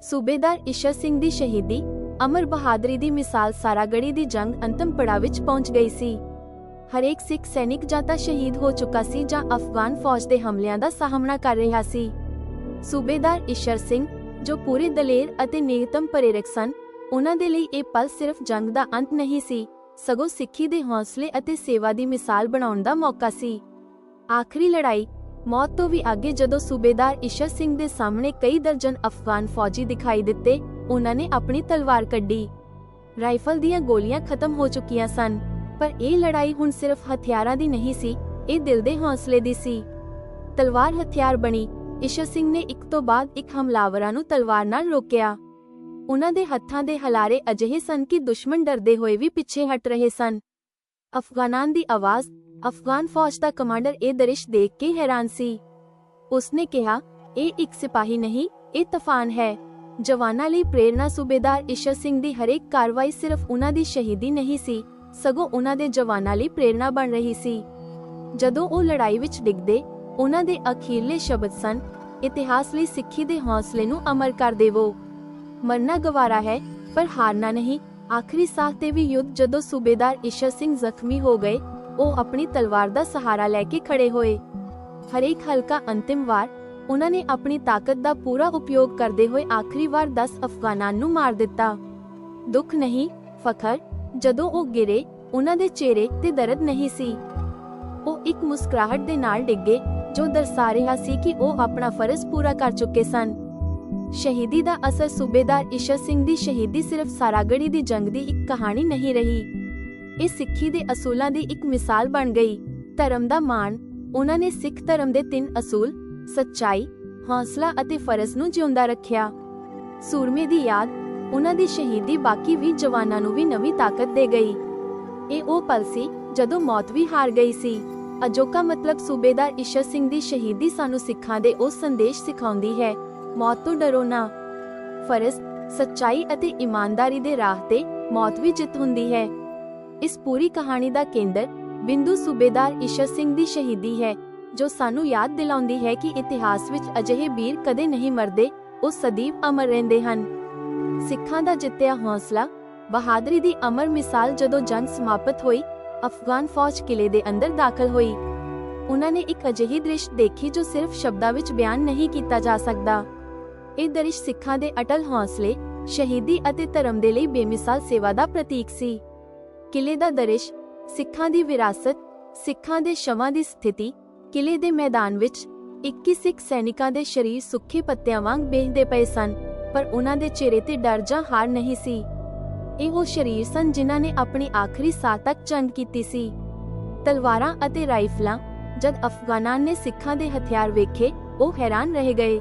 ਸੂਬੇਦਾਰ ਈਸ਼ਰ ਸਿੰਘ ਦੀ ਸ਼ਹੀਦੀ ਅਮਰ ਬਹਾਦਰੀ ਦੀ ਮਿਸਾਲ ਸਾਰਾਗੜੀ ਦੀ ਜੰਗ ਅੰਤਮ ਪੜਾਅ ਵਿੱਚ ਪਹੁੰਚ ਗਈ ਸੀ। ਹਰੇਕ ਸਿੱਖ ਸੈਨਿਕ ਜਾਂ ਤਾਂ ਸ਼ਹੀਦ ਹੋ ਚੁੱਕਾ ਸੀ ਜਾਂ ਅਫਗਾਨ ਫੌਜ ਦੇ ਹਮਲਿਆਂ ਦਾ ਸਾਹਮਣਾ ਕਰ ਰਿਹਾ ਸੀ। ਸੂਬੇਦਾਰ ਈਸ਼ਰ ਸਿੰਘ, ਜੋ ਪੂਰੇ ਦਲੇਰ ਅਤੇ ਨਿਯਤਮ ਪ੍ਰੇਰਕ ਸਨ, ਉਹਨਾਂ ਦੇ ਲਈ ਇਹ ਪਲ ਸਿਰਫ ਜੰਗ ਦਾ ਅੰਤ ਨਹੀਂ ਸੀ, ਸਗੋਂ ਸਿੱਖੀ ਦੇ ਹੌਸਲੇ ਅਤੇ ਸੇਵਾ ਦੀ ਮਿਸਾਲ ਬਣਾਉਣ ਦਾ ਮੌਕਾ ਸੀ। ਆਖਰੀ ਲੜਾਈ, ਮੌਤ ਤੋਂ ਵੀ ਅੱਗੇ ਜਦੋਂ ਸੂਬੇਦਾਰ ਇਸ਼ਰ ਸਿੰਘ ਦੇ ਸਾਹਮਣੇ ਕਈ ਦਰਜਨ ਅਫਗਾਨ ਫੌਜੀ ਦਿਖਾਈ ਦਿੱਤੇ, ਉਹਨਾਂ ਨੇ ਆਪਣੀ ਤਲਵਾਰ ਕੱਢੀ। ਰਾਈਫਲ ਦੀਆਂ ਗੋਲੀਆਂ ਖਤਮ ਹੋ ਚੁੱਕੀਆਂ ਸਨ। ਪਰ ਇਹ ਲੜਾਈ ਹੁਣ ਸਿਰਫ ਹਥਿਆਰਾਂ ਦੀ ਨਹੀਂ ਸੀ, ਇਹ ਦਿਲ ਦੇ ਹੌਸਲੇ ਦੀ ਸੀ। ਤਲਵਾਰ ਹਥਿਆਰ ਬਣੀ, ਈਸ਼ਰ ਸਿੰਘ ਨੇ ਇੱਕ ਤੋਂ ਬਾਅਦ ਇੱਕ ਹਮਲਾਵਰਾਂ ਨੂੰ ਤਲਵਾਰ ਨਾਲ ਰੋਕਿਆ। ਉਹਨਾਂ ਦੇ ਹੱਥਾਂ ਦੇ ਹਲਾਰੇ ਅਜਿਹੇ ਸਨ ਕਿ ਦੁਸ਼ਮਣ ਡਰਦੇ ਹੋਏ ਵੀ ਪਿੱਛੇ ਹਟ ਰਹੇ ਸਨ। ਅਫਗਾਨਾਂ ਦੀ ਆਵਾਜ਼, ਅਫਗਾਨ ਫੌਜ ਦਾ ਕਮਾਂਡਰ ਇਹ ਦ੍ਰਿਸ਼ ਦੇਖ ਕੇ ਹੈਰਾਨ ਸੀ। ਉਸਨੇ ਕਿਹਾ, ਇਹ ਇੱਕ ਸਿਪਾਹੀ ਨਹੀਂ, ਇਹ ਤੂਫਾਨ ਹੈ। ਜਵਾਨਾਂ ਲਈ ਪ੍ਰੇਰਣਾ ਸੂਬੇਦਾਰ ਈਸ਼ਰ ਸਿੰਘ ਦੀ ਹਰੇਕ ਕਾਰਵਾਈ ਸਿਰਫ ਉਹਨਾਂ ਦੀ ਸ਼ਹੀਦੀ ਨਹੀਂ ਸੀ। ਸਗੋਂ ਉਹਨਾਂ ਦੇ ਜਵਾਨਾਂ ਲਈ ਪ੍ਰੇਰਣਾ ਬਣ ਰਹੀ ਸੀ। ਜਦੋਂ ਉਹ ਲੜਾਈ ਵਿੱਚ ਡਿੱਗਦੇ, ਉਹਨਾਂ ਦੇ ਅਖੀਰਲੇ ਸ਼ਬਦ ਸਨ, ਇਤਿਹਾਸ ਲਈ ਸਿੱਖੀ ਦੇ ਹੌਸਲੇ ਨੂੰ ਅਮਰ ਕਰ ਦੇਵੋ। ਮਰਨਾ ਗਵਾਰਾ ਹੈ, ਪਰ ਹਾਰਨਾ ਨਹੀਂ। ਆਖਰੀ ਸਾਹ ਤੇ ਵੀ ਯੁੱਧ ਜਦੋਂ ਸੂਬੇਦਾਰ ਈਸ਼ਰ ਸਿੰਘ ਜ਼ਖਮੀ ਹੋ ਗਏ, ਉਹ ਆਪਣੀ ਤਲਵਾਰ ਦਾ ਸਹਾਰਾ ਲੈ ਕੇ ਖੜੇ ਹੋਏ। ਹਰੇਕ ਹਲਕਾ ਅੰਤਿਮ ਵਾਰ, ਉਹਨਾਂ ਨੇ ਆਪਣੀ ਤਾਕਤ ਦਾ ਪੂਰਾ ਉਪਯੋਗ ਕਰਦੇ ਹੋਏ ਆਖਰੀ ਵਾਰ 10 ਅਫਗਾਨਾਂ ਨੂੰ ਮਾਰ ਦਿੱਤਾ। ਦੁੱਖ ਨਹੀਂ, ਫਖਰ ਜਦੋਂ ਉਹ ਗਿਰੇ, ਉਹਨਾਂ ਦੇ ਚਿਹਰੇ ਤੇ ਦਰਦ ਨਹੀਂ ਸੀ। ਉਹ ਇੱਕ ਮੁਸਕਰਾਹਟ ਦੇ ਨਾਲ ਡਿੱਗੇ, ਜੋ ਦਰਸਾ ਰਿਹਾ ਸੀ ਕਿ ਉਹ ਆਪਣਾ ਫਰਜ਼ ਪੂਰਾ ਕਰ ਚੁੱਕੇ ਸਨ। ਸ਼ਹੀਦੀ ਦਾ ਅਸਰ ਸੂਬੇਦਾਰ ਈਸ਼ਰ ਸਿੰਘ ਦੀ ਸ਼ਹੀਦੀ ਸਿਰਫ ਸਾਰਾਗੜੀ ਦੀ ਜੰਗ ਦੀ ਇੱਕ ਕਹਾਣੀ ਨਹੀਂ ਰਹੀ। ਇਹ ਸਿੱਖੀ ਦੇ ਅਸੂਲਾਂ ਦੀ ਇੱਕ ਮਿਸਾਲ ਬਣ ਗਈ। ਧਰਮ ਦਾ ਮਾਣ, ਉਹਨਾਂ ਨੇ ਸਿੱਖ ਧਰਮ ਦੇ ਤਿੰਨ ਅਸੂਲ, ਸੱਚਾਈ, ਹੌਸਲਾ ਅਤੇ ਫਰਜ਼ ਨੂੰ ਜਿਉਂਦਾ ਰੱਖਿਆ। ਸੂਰਮੇ ਦੀ ਯਾਦ ਉਹਨਾਂ ਦੀ ਸ਼ਹੀਦੀ ਬਾਕੀ ਵੀ ਜਵਾਨਾਂ ਨੂੰ ਵੀ ਨਵੀਂ ਤਾਕਤ ਦੇ ਗਈ। ਇਹ ਉਹ ਪਲ ਸੀ ਜਦੋਂ ਮੌਤ ਵੀ ਹਾਰ ਗਈ ਸੀ। ਅਜੋਕਾ ਮਤਲਬ ਸੂਬੇਦਾਰ ਈਸ਼ਰ ਸਿੰਘ ਦੀ ਸ਼ਹੀਦੀ ਸਾਨੂੰ ਸਿੱਖਾਂ ਦੇ ਉਹ ਸੰਦੇਸ਼ ਸਿਖਾਉਂਦੀ ਹੈ, ਮੌਤ ਤੋਂ ਡਰੋ ਨਾ। ਫਰਜ਼, ਸੱਚਾਈ ਅਤੇ ਇਮਾਨਦਾਰੀ ਦੇ ਰਾਹ ਤੇ ਮੌਤ ਵੀ ਜਿੱਤ ਹੁੰਦੀ ਹੈ। ਇਸ ਪੂਰੀ ਕਹਾਣੀ ਦਾ ਕੇਂਦਰ ਬਿੰਦੂ ਸੂਬੇਦਾਰ ਈਸ਼ਰ ਸਿੰਘ ਦੀ ਸ਼ਹੀਦੀ ਹੈ, ਜੋ ਸਾਨੂੰ ਯਾਦ ਦਿਲਾਉਂਦੀ ਹੈ ਕਿ ਇਤਿਹਾਸ ਵਿੱਚ ਅਜਿਹੇ ਵੀਰ ਕਦੇ ਨਹੀਂ ਮਰਦੇ, ਉਹ ਸਦੀਵ ਅਮਰ ਰਹਿੰਦੇ ਹਨ। ਸਿੱਖਾਂ ਦਾ ਜਿੱਤਿਆ ਹੌਸਲਾ, ਬਹਾਦਰੀ ਦੀ ਅਮਰ ਮਿਸਾਲ ਜਦੋਂ ਜੰਗ ਸਮਾਪਤ ਹੋਈ, ਅਫਗਾਨ ਫੌਜ ਕਿਲੇ ਦੇ ਅੰਦਰ ਦਾਖਲ ਹੋਈ। ਉਹਨਾਂ ਨੇ ਇੱਕ ਅਜਿਹੀ ਦ੍ਰਿਸ਼ ਦੇਖੀ ਜੋ ਸਿਰਫ ਸ਼ਬਦਾਂ ਵਿੱਚ ਬਿਆਨ ਨਹੀਂ ਕੀਤਾ ਜਾ ਸਕਦਾ। ਇਹ ਦ੍ਰਿਸ਼ ਸਿੱਖਾਂ ਦੇ ਅਟਲ ਹੌਸਲੇ, ਸ਼ਹੀਦੀ ਅਤੇ ਧਰਮ ਦੇ ਲਈ ਬੇਮਿਸਾਲ ਸੇਵਾ ਦਾ ਪ੍ਰਤੀਕ ਸੀ। ਕਿਲੇ ਦਾ ਦ੍ਰਿਸ਼, ਸਿੱਖਾਂ ਦੀ ਵਿਰਾਸਤ, ਸਿੱਖਾਂ ਦੇ ਸ਼ਵਾਂ ਦੀ ਸਥਿਤੀ ਕਿਲੇ ਦੇ ਮੈਦਾਨ ਵਿੱਚ 21 ਸਿੱਖ ਸੈਨਿਕਾਂ ਦੇ ਸ਼ਰੀਰ ਸੁੱਕੇ ਪੱਤਿਆਂ ਵਾਂਗ ਬੇਹਦੇ ਪਏ ਸਨ। ਪਰ ਉਹਨਾਂ ਦੇ ਚਿਹਰੇ ਤੇ ਡਰ ਜਾਂ ਹਾਰ ਨਹੀਂ ਸੀ। ਇਹ ਉਹ ਸ਼ਰੀਰ ਸਨ ਜਿਨ੍ਹਾਂ ਨੇ ਆਪਣੀ ਆਖਰੀ ਸਾਹ ਤੱਕ ਜੰਗ ਕੀਤੀ ਸੀ। ਤਲਵਾਰਾਂ ਅਤੇ ਰਾਈਫਲਾਂ, ਜਦ ਅਫਗਾਨਾਂ ਨੇ ਸਿੱਖਾਂ ਦੇ ਹਥਿਆਰ ਵੇਖੇ, ਉਹ ਹੈਰਾਨ ਰਹਿ ਗਏ।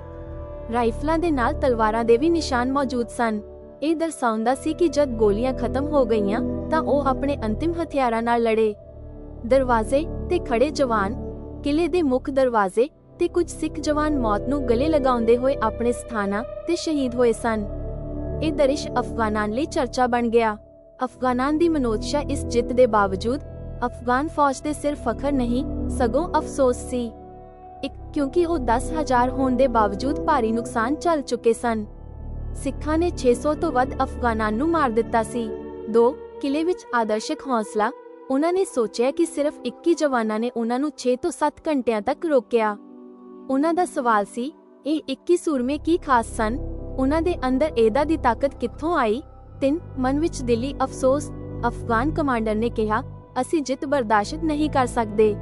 ਰਾਈਫਲਾਂ ਦੇ ਨਾਲ ਤਲਵਾਰਾਂ ਦੇ ਵੀ ਨਿਸ਼ਾਨ ਮੌਜੂਦ ਸਨ। ਇਹ ਦਰਸਾਉਂਦਾ ਸੀ ਕਿ ਜਦ ਗੋਲੀਆਂ ਖਤਮ ਹੋ ਗਈਆਂ, ਤਾਂ ਉਹ ਆਪਣੇ ਅੰਤਿਮ ਹਥਿਆਰਾਂ ਨਾਲ ਲੜੇ। ਦਰਵਾਜ਼ੇ ਤੇ ਖੜੇ ਜਵਾਨ ਕਿਲੇ ਦੇ ਮੁੱਖ ਦਰਵਾਜ਼ੇ ਤੇ ਕੁਝ ਸਿੱਖ ਜਵਾਨ ਮੌਤ ਨੂੰ ਗਲੇ ਲਗਾਉਂਦੇ ਹੋਏ ਆਪਣੇ ਸਥਾਨਾਂ ਤੇ ਸ਼ਹੀਦ ਹੋਏ ਸਨ। ਇਹ ਦਰਿਸ਼ ਅਫਗਾਨਾਂ ਲਈ ਚਰਚਾ ਬਣ ਗਿਆ। ਅਫਗਾਨਾਂ ਦੀ ਮਨੋਦਸ਼ਾ ਇਸ ਜਿੱਤ ਦੇ ਬਾਵਜੂਦ ਅਫਗਾਨ ਫੌਜ ਦੇ ਸਿਰ ਫਖਰ ਨਹੀਂ, ਸਗੋਂ ਅਫਸੋਸ ਸੀ। ਇੱਕ, ਕਿਉਂਕਿ ਉਹ 10000 ਹੋਣ ਦੇ ਬਾਵਜੂਦ ਭਾਰੀ ਨੁਕਸਾਨ ਚੱਲ ਚੁੱਕੇ ਸਨ। ਸਿੱਖਾਂ ਨੇ 600 ਤੋਂ ਵੱਧ ਅਫਗਾਨਾਂ ਨੂੰ ਮਾਰ ਦਿੱਤਾ ਸੀ। ਦੋ ਕਿਲੇ ਵਿੱਚ ਆਦਰਸ਼ਕ ਹੌਸਲਾ। ਉਹਨਾਂ ਨੇ ਸੋਚਿਆ ਕਿ ਸਿਰਫ 21 ਜਵਾਨਾਂ ਨੇ ਉਹਨਾਂ ਨੂੰ 6 ਤੋਂ 7 ਘੰਟਿਆਂ ਤੱਕ ਰੋਕਿਆ। ਉਹਨਾਂ ਦਾ ਸਵਾਲ ਸੀ, ਇਹ 21 ਸੂਰਮੇ ਕੀ ਖਾਸ ਸਨ? ਉਹਨਾਂ ਦੇ ਅੰਦਰ ਇਹਦਾ ਦੀ ਤਾਕਤ ਕਿੱਥੋਂ ਆਈ? ਤਿੰਨ, ਮਨ ਵਿੱਚ ਦਿਲੀ ਅਫਸੋਸ, ਅਫਗਾਨ ਕਮਾਂਡਰ ਨੇ ਕਿਹਾ, ਅਸੀਂ ਜਿੱਤ ਬਰਦਾਸ਼ਤ ਨਹੀਂ ਕਰ ਸਕਦੇ।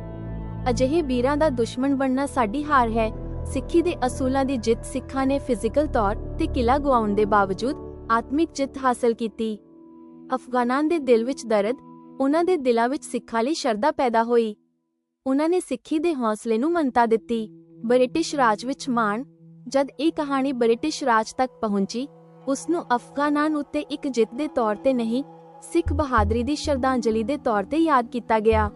ਅਜਿਹੇ ਵੀਰਾਂ ਦਾ ਦੁਸ਼ਮਣ ਬਣਨਾ ਸਾਡੀ ਹਾਰ ਹੈ। ਸਿੱਖੀ ਦੇ ਅਸੂਲਾਂ ਦੀ ਜਿੱਤ ਸਿੱਖਾਂ ਨੇ ਫਿਜ਼ੀਕਲ ਤੌਰ ਤੇ ਕਿਲਾ ਗਵਾਉਣ ਦੇ ਬਾਵਜੂਦ ਆਤਮਿਕ ਜਿੱਤ ਹਾਸਲ ਕੀਤੀ। ਅਫਗਾਨਾਂ ਦੇ ਦਿਲ ਵਿੱਚ ਦਰਦ, ਉਹਨਾਂ ਦੇ ਦਿਲਾਂ ਵਿੱਚ ਸਿੱਖਾਂ ਲਈ ਸ਼ਰਧਾ ਪੈਦਾ ਹੋਈ। ਉਹਨਾਂ ਨੇ ਸਿੱਖੀ ਦੇ ਹੌਸਲੇ ਨੂੰ ਮੰਨਤਾ ਦਿੱਤੀ। ਬ੍ਰਿਟਿਸ਼ ਰਾਜ ਵਿੱਚ ਮਾਣ, ਜਦ ਇਹ ਕਹਾਣੀ ਬ੍ਰਿਟਿਸ਼ ਰਾਜ ਤੱਕ ਪਹੁੰਚੀ ਉਸ ਨੂੰ ਅਫਗਾਨਾਂ ਉੱਤੇ ਇੱਕ ਜਿੱਤ ਦੇ ਤੌਰ ਤੇ ਨਹੀਂ, ਸਿੱਖ ਬਹਾਦਰੀ ਦੀ ਸ਼ਰਧਾਂਜਲੀ ਦੇ ਤੌਰ ਤੇ ਯਾਦ ਕੀਤਾ ਗਿਆ।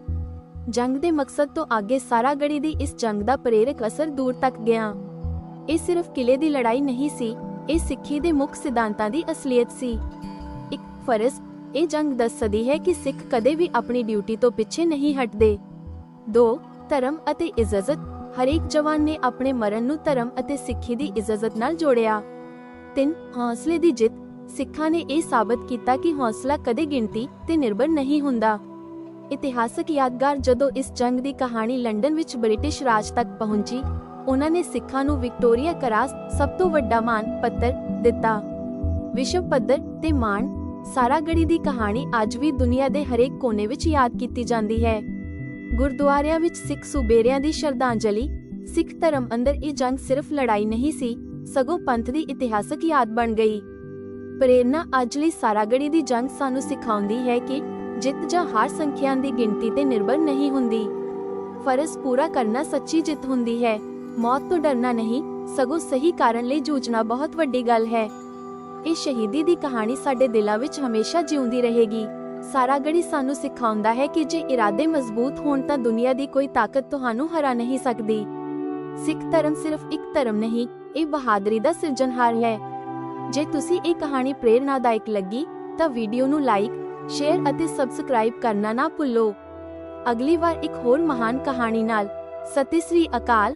ਜੰਗ ਦੇ ਮਕਸਦ ਤੋਂ ਅੱਗੇ ਸਾਰਾ ਗੜੀ ਦੀ ਇਸ ਜੰਗ ਦਾ ਪ੍ਰੇਰਕ ਅਸਰ ਦੂਰ ਤੱਕ ਗਿਆ। ਇਹ ਸਿਰਫ ਕਿਲੇ ਦੀ ਲੜਾਈ ਨਹੀਂ ਸੀ, ਇਹ ਸਿੱਖੀ ਦੇ ਮੁੱਖ ਸਿਧਾਂਤਾਂ ਦੀ ਅਸਲੀਅਤ ਸੀ। ਇੱਕ ਫਰਜ਼, ਇਹ ਜੰਗ ਦੱਸਦੀ ਹੈ ਕਿ ਸਿੱਖ ਕਦੇ ਵੀ ਆਪਣੀ ਡਿਊਟੀ ਤੋਂ ਪਿੱਛੇ ਨਹੀਂ ਹਟਦੇ। ਦੋ, ਧਰਮ ਅਤੇ ਇੱਜ਼ਤ ਹਰੇਕ ਜਵਾਨ ਨੇ ਆਪਣੇ ਮਰਨ ਨੂੰ ਧਰਮ ਅਤੇ ਸਿੱਖੀ ਦੀ ਇੱਜ਼ਤ ਨਾਲ ਜੋੜਿਆ। 3 ਹੌਸਲੇ ਦੀ ਜਿੱਤ। ਸਿੱਖਾਂ ਨੇ ਇਹ ਸਾਬਤ ਕੀਤਾ ਕਿ ਹੌਸਲਾ ਕਦੇ ਗਿਣਤੀ ਤੇ ਨਿਰਭਰ ਨਹੀਂ ਹੁੰਦਾ। ਇਤਿਹਾਸਕ ਯਾਦਗਾਰ ਜਦੋਂ ਇਸ ਜੰਗ ਦੀ ਕਹਾਣੀ ਲੰਡਨ ਵਿੱਚ ਬ੍ਰਿਟਿਸ਼ ਰਾਜ ਤੱਕ ਪਹੁੰਚੀ, ਉਹਨਾਂ ਨੇ ਸਿੱਖਾਂ ਨੂੰ ਵਿਕਟੋਰੀਆ ਕਰਾਸ ਸਭ ਤੋਂ ਵੱਡਾ ਮਾਨ ਪੱਤਰ ਦਿੱਤਾ। ਵਿਸ਼ਵ ਪੱਧਰ ਤੇ ਮਾਣ, ਸਾਰਾਗੜੀ ਦੀ ਕਹਾਣੀ ਅੱਜ ਵੀ ਦੁਨੀਆ ਦੇ ਹਰੇਕ ਕੋਨੇ ਵਿੱਚ ਯਾਦ ਕੀਤੀ ਜਾਂਦੀ ਹੈ। ਗੁਰਦੁਆਰਿਆਂ ਵਿੱਚ ਸਿੱਖ ਸੂਬੇਰਿਆਂ ਦੀ ਸ਼ਰਧਾਂਜਲੀ, ਸਿੱਖ ਧਰਮ ਅੰਦਰ ਇਹ ਜੰਗ ਸਿਰਫ ਲੜਾਈ ਨਹੀਂ ਸੀ, ਸਗੋਂ ਪੰਥ ਦੀ ਇਤਿਹਾਸਕ ਯਾਦ ਬਣ ਗਈ। ਪ੍ਰੇਰਨਾ ਅੱਜ ਲਈ ਸਾਰਾਗੜੀ ਦੀ ਜੰਗ ਸਾਨੂੰ ਸਿਖਾਉਂਦੀ ਹੈ ਕਿ ਜਿੱਤ ਜਾਂ ਹਾਰ ਸੰਖਿਆ ਦੀ ਗਿਣਤੀ ਤੇ ਨਿਰਭਰ ਨਹੀਂ ਹੁੰਦੀ। ਫਰਜ਼ ਪੂਰਾ ਕਰਨਾ ਸੱਚੀ ਜਿੱਤ ਹੁੰਦੀ ਹੈ। ਮੌਤ ਤੋਂ ਡਰਨਾ ਨਹੀਂ, ਸਗੋਂ ਸਹੀ ਕਾਰਨ ਲਈ ਜੂਝਣਾ ਬਹੁਤ ਵੱਡੀ ਗੱਲ ਹੈ। ਇਹ ਸ਼ਹੀਦੀ ਦੀ ਕਹਾਣੀ ਸਾਡੇ ਦਿਲਾਂ ਵਿੱਚ ਹਮੇਸ਼ਾ ਜਿਉਂਦੀ ਰਹੇਗੀ। ਸਾਰਾਗੜੀ ਸਾਨੂੰ ਸਿਖਾਉਂਦਾ ਹੈ ਕਿ ਜੇ ਇਰਾਦੇ ਮਜ਼ਬੂਤ ਹੋਣ ਤਾਂ ਦੁਨੀਆ ਦੀ ਕੋਈ ਤਾਕਤ ਤੁਹਾਨੂੰ ਹਰਾ ਨਹੀਂ ਸਕਦੀ। ਸਿੱਖ ਧਰਮ ਸਿਰਫ ਇੱਕ ਧਰਮ ਨਹੀਂ, ਇਹ ਬਹਾਦਰੀ ਦਾ ਸਿਰਜਣਹਾਰ ਹੈ। ਜੇ ਤੁਸੀਂ ਇਹ ਕਹਾਣੀ ਪ੍ਰੇਰਨਾਦਾਇਕ ਲੱਗੀ, ਤਾਂ ਵੀਡੀਓ ਨੂੰ ਲਾਈਕ, ਸ਼ੇਅਰ ਅਤੇ ਸਬਸਕ੍ਰਾਈਬ ਕਰਨਾ ਨਾ ਭੁੱਲੋ। ਅਗਲੀ ਵਾਰ ਇੱਕ ਹੋਰ ਮਹਾਨ ਕਹਾਣੀ ਨਾਲ, ਸਤਿ ਸ੍ਰੀ ਅਕਾਲ।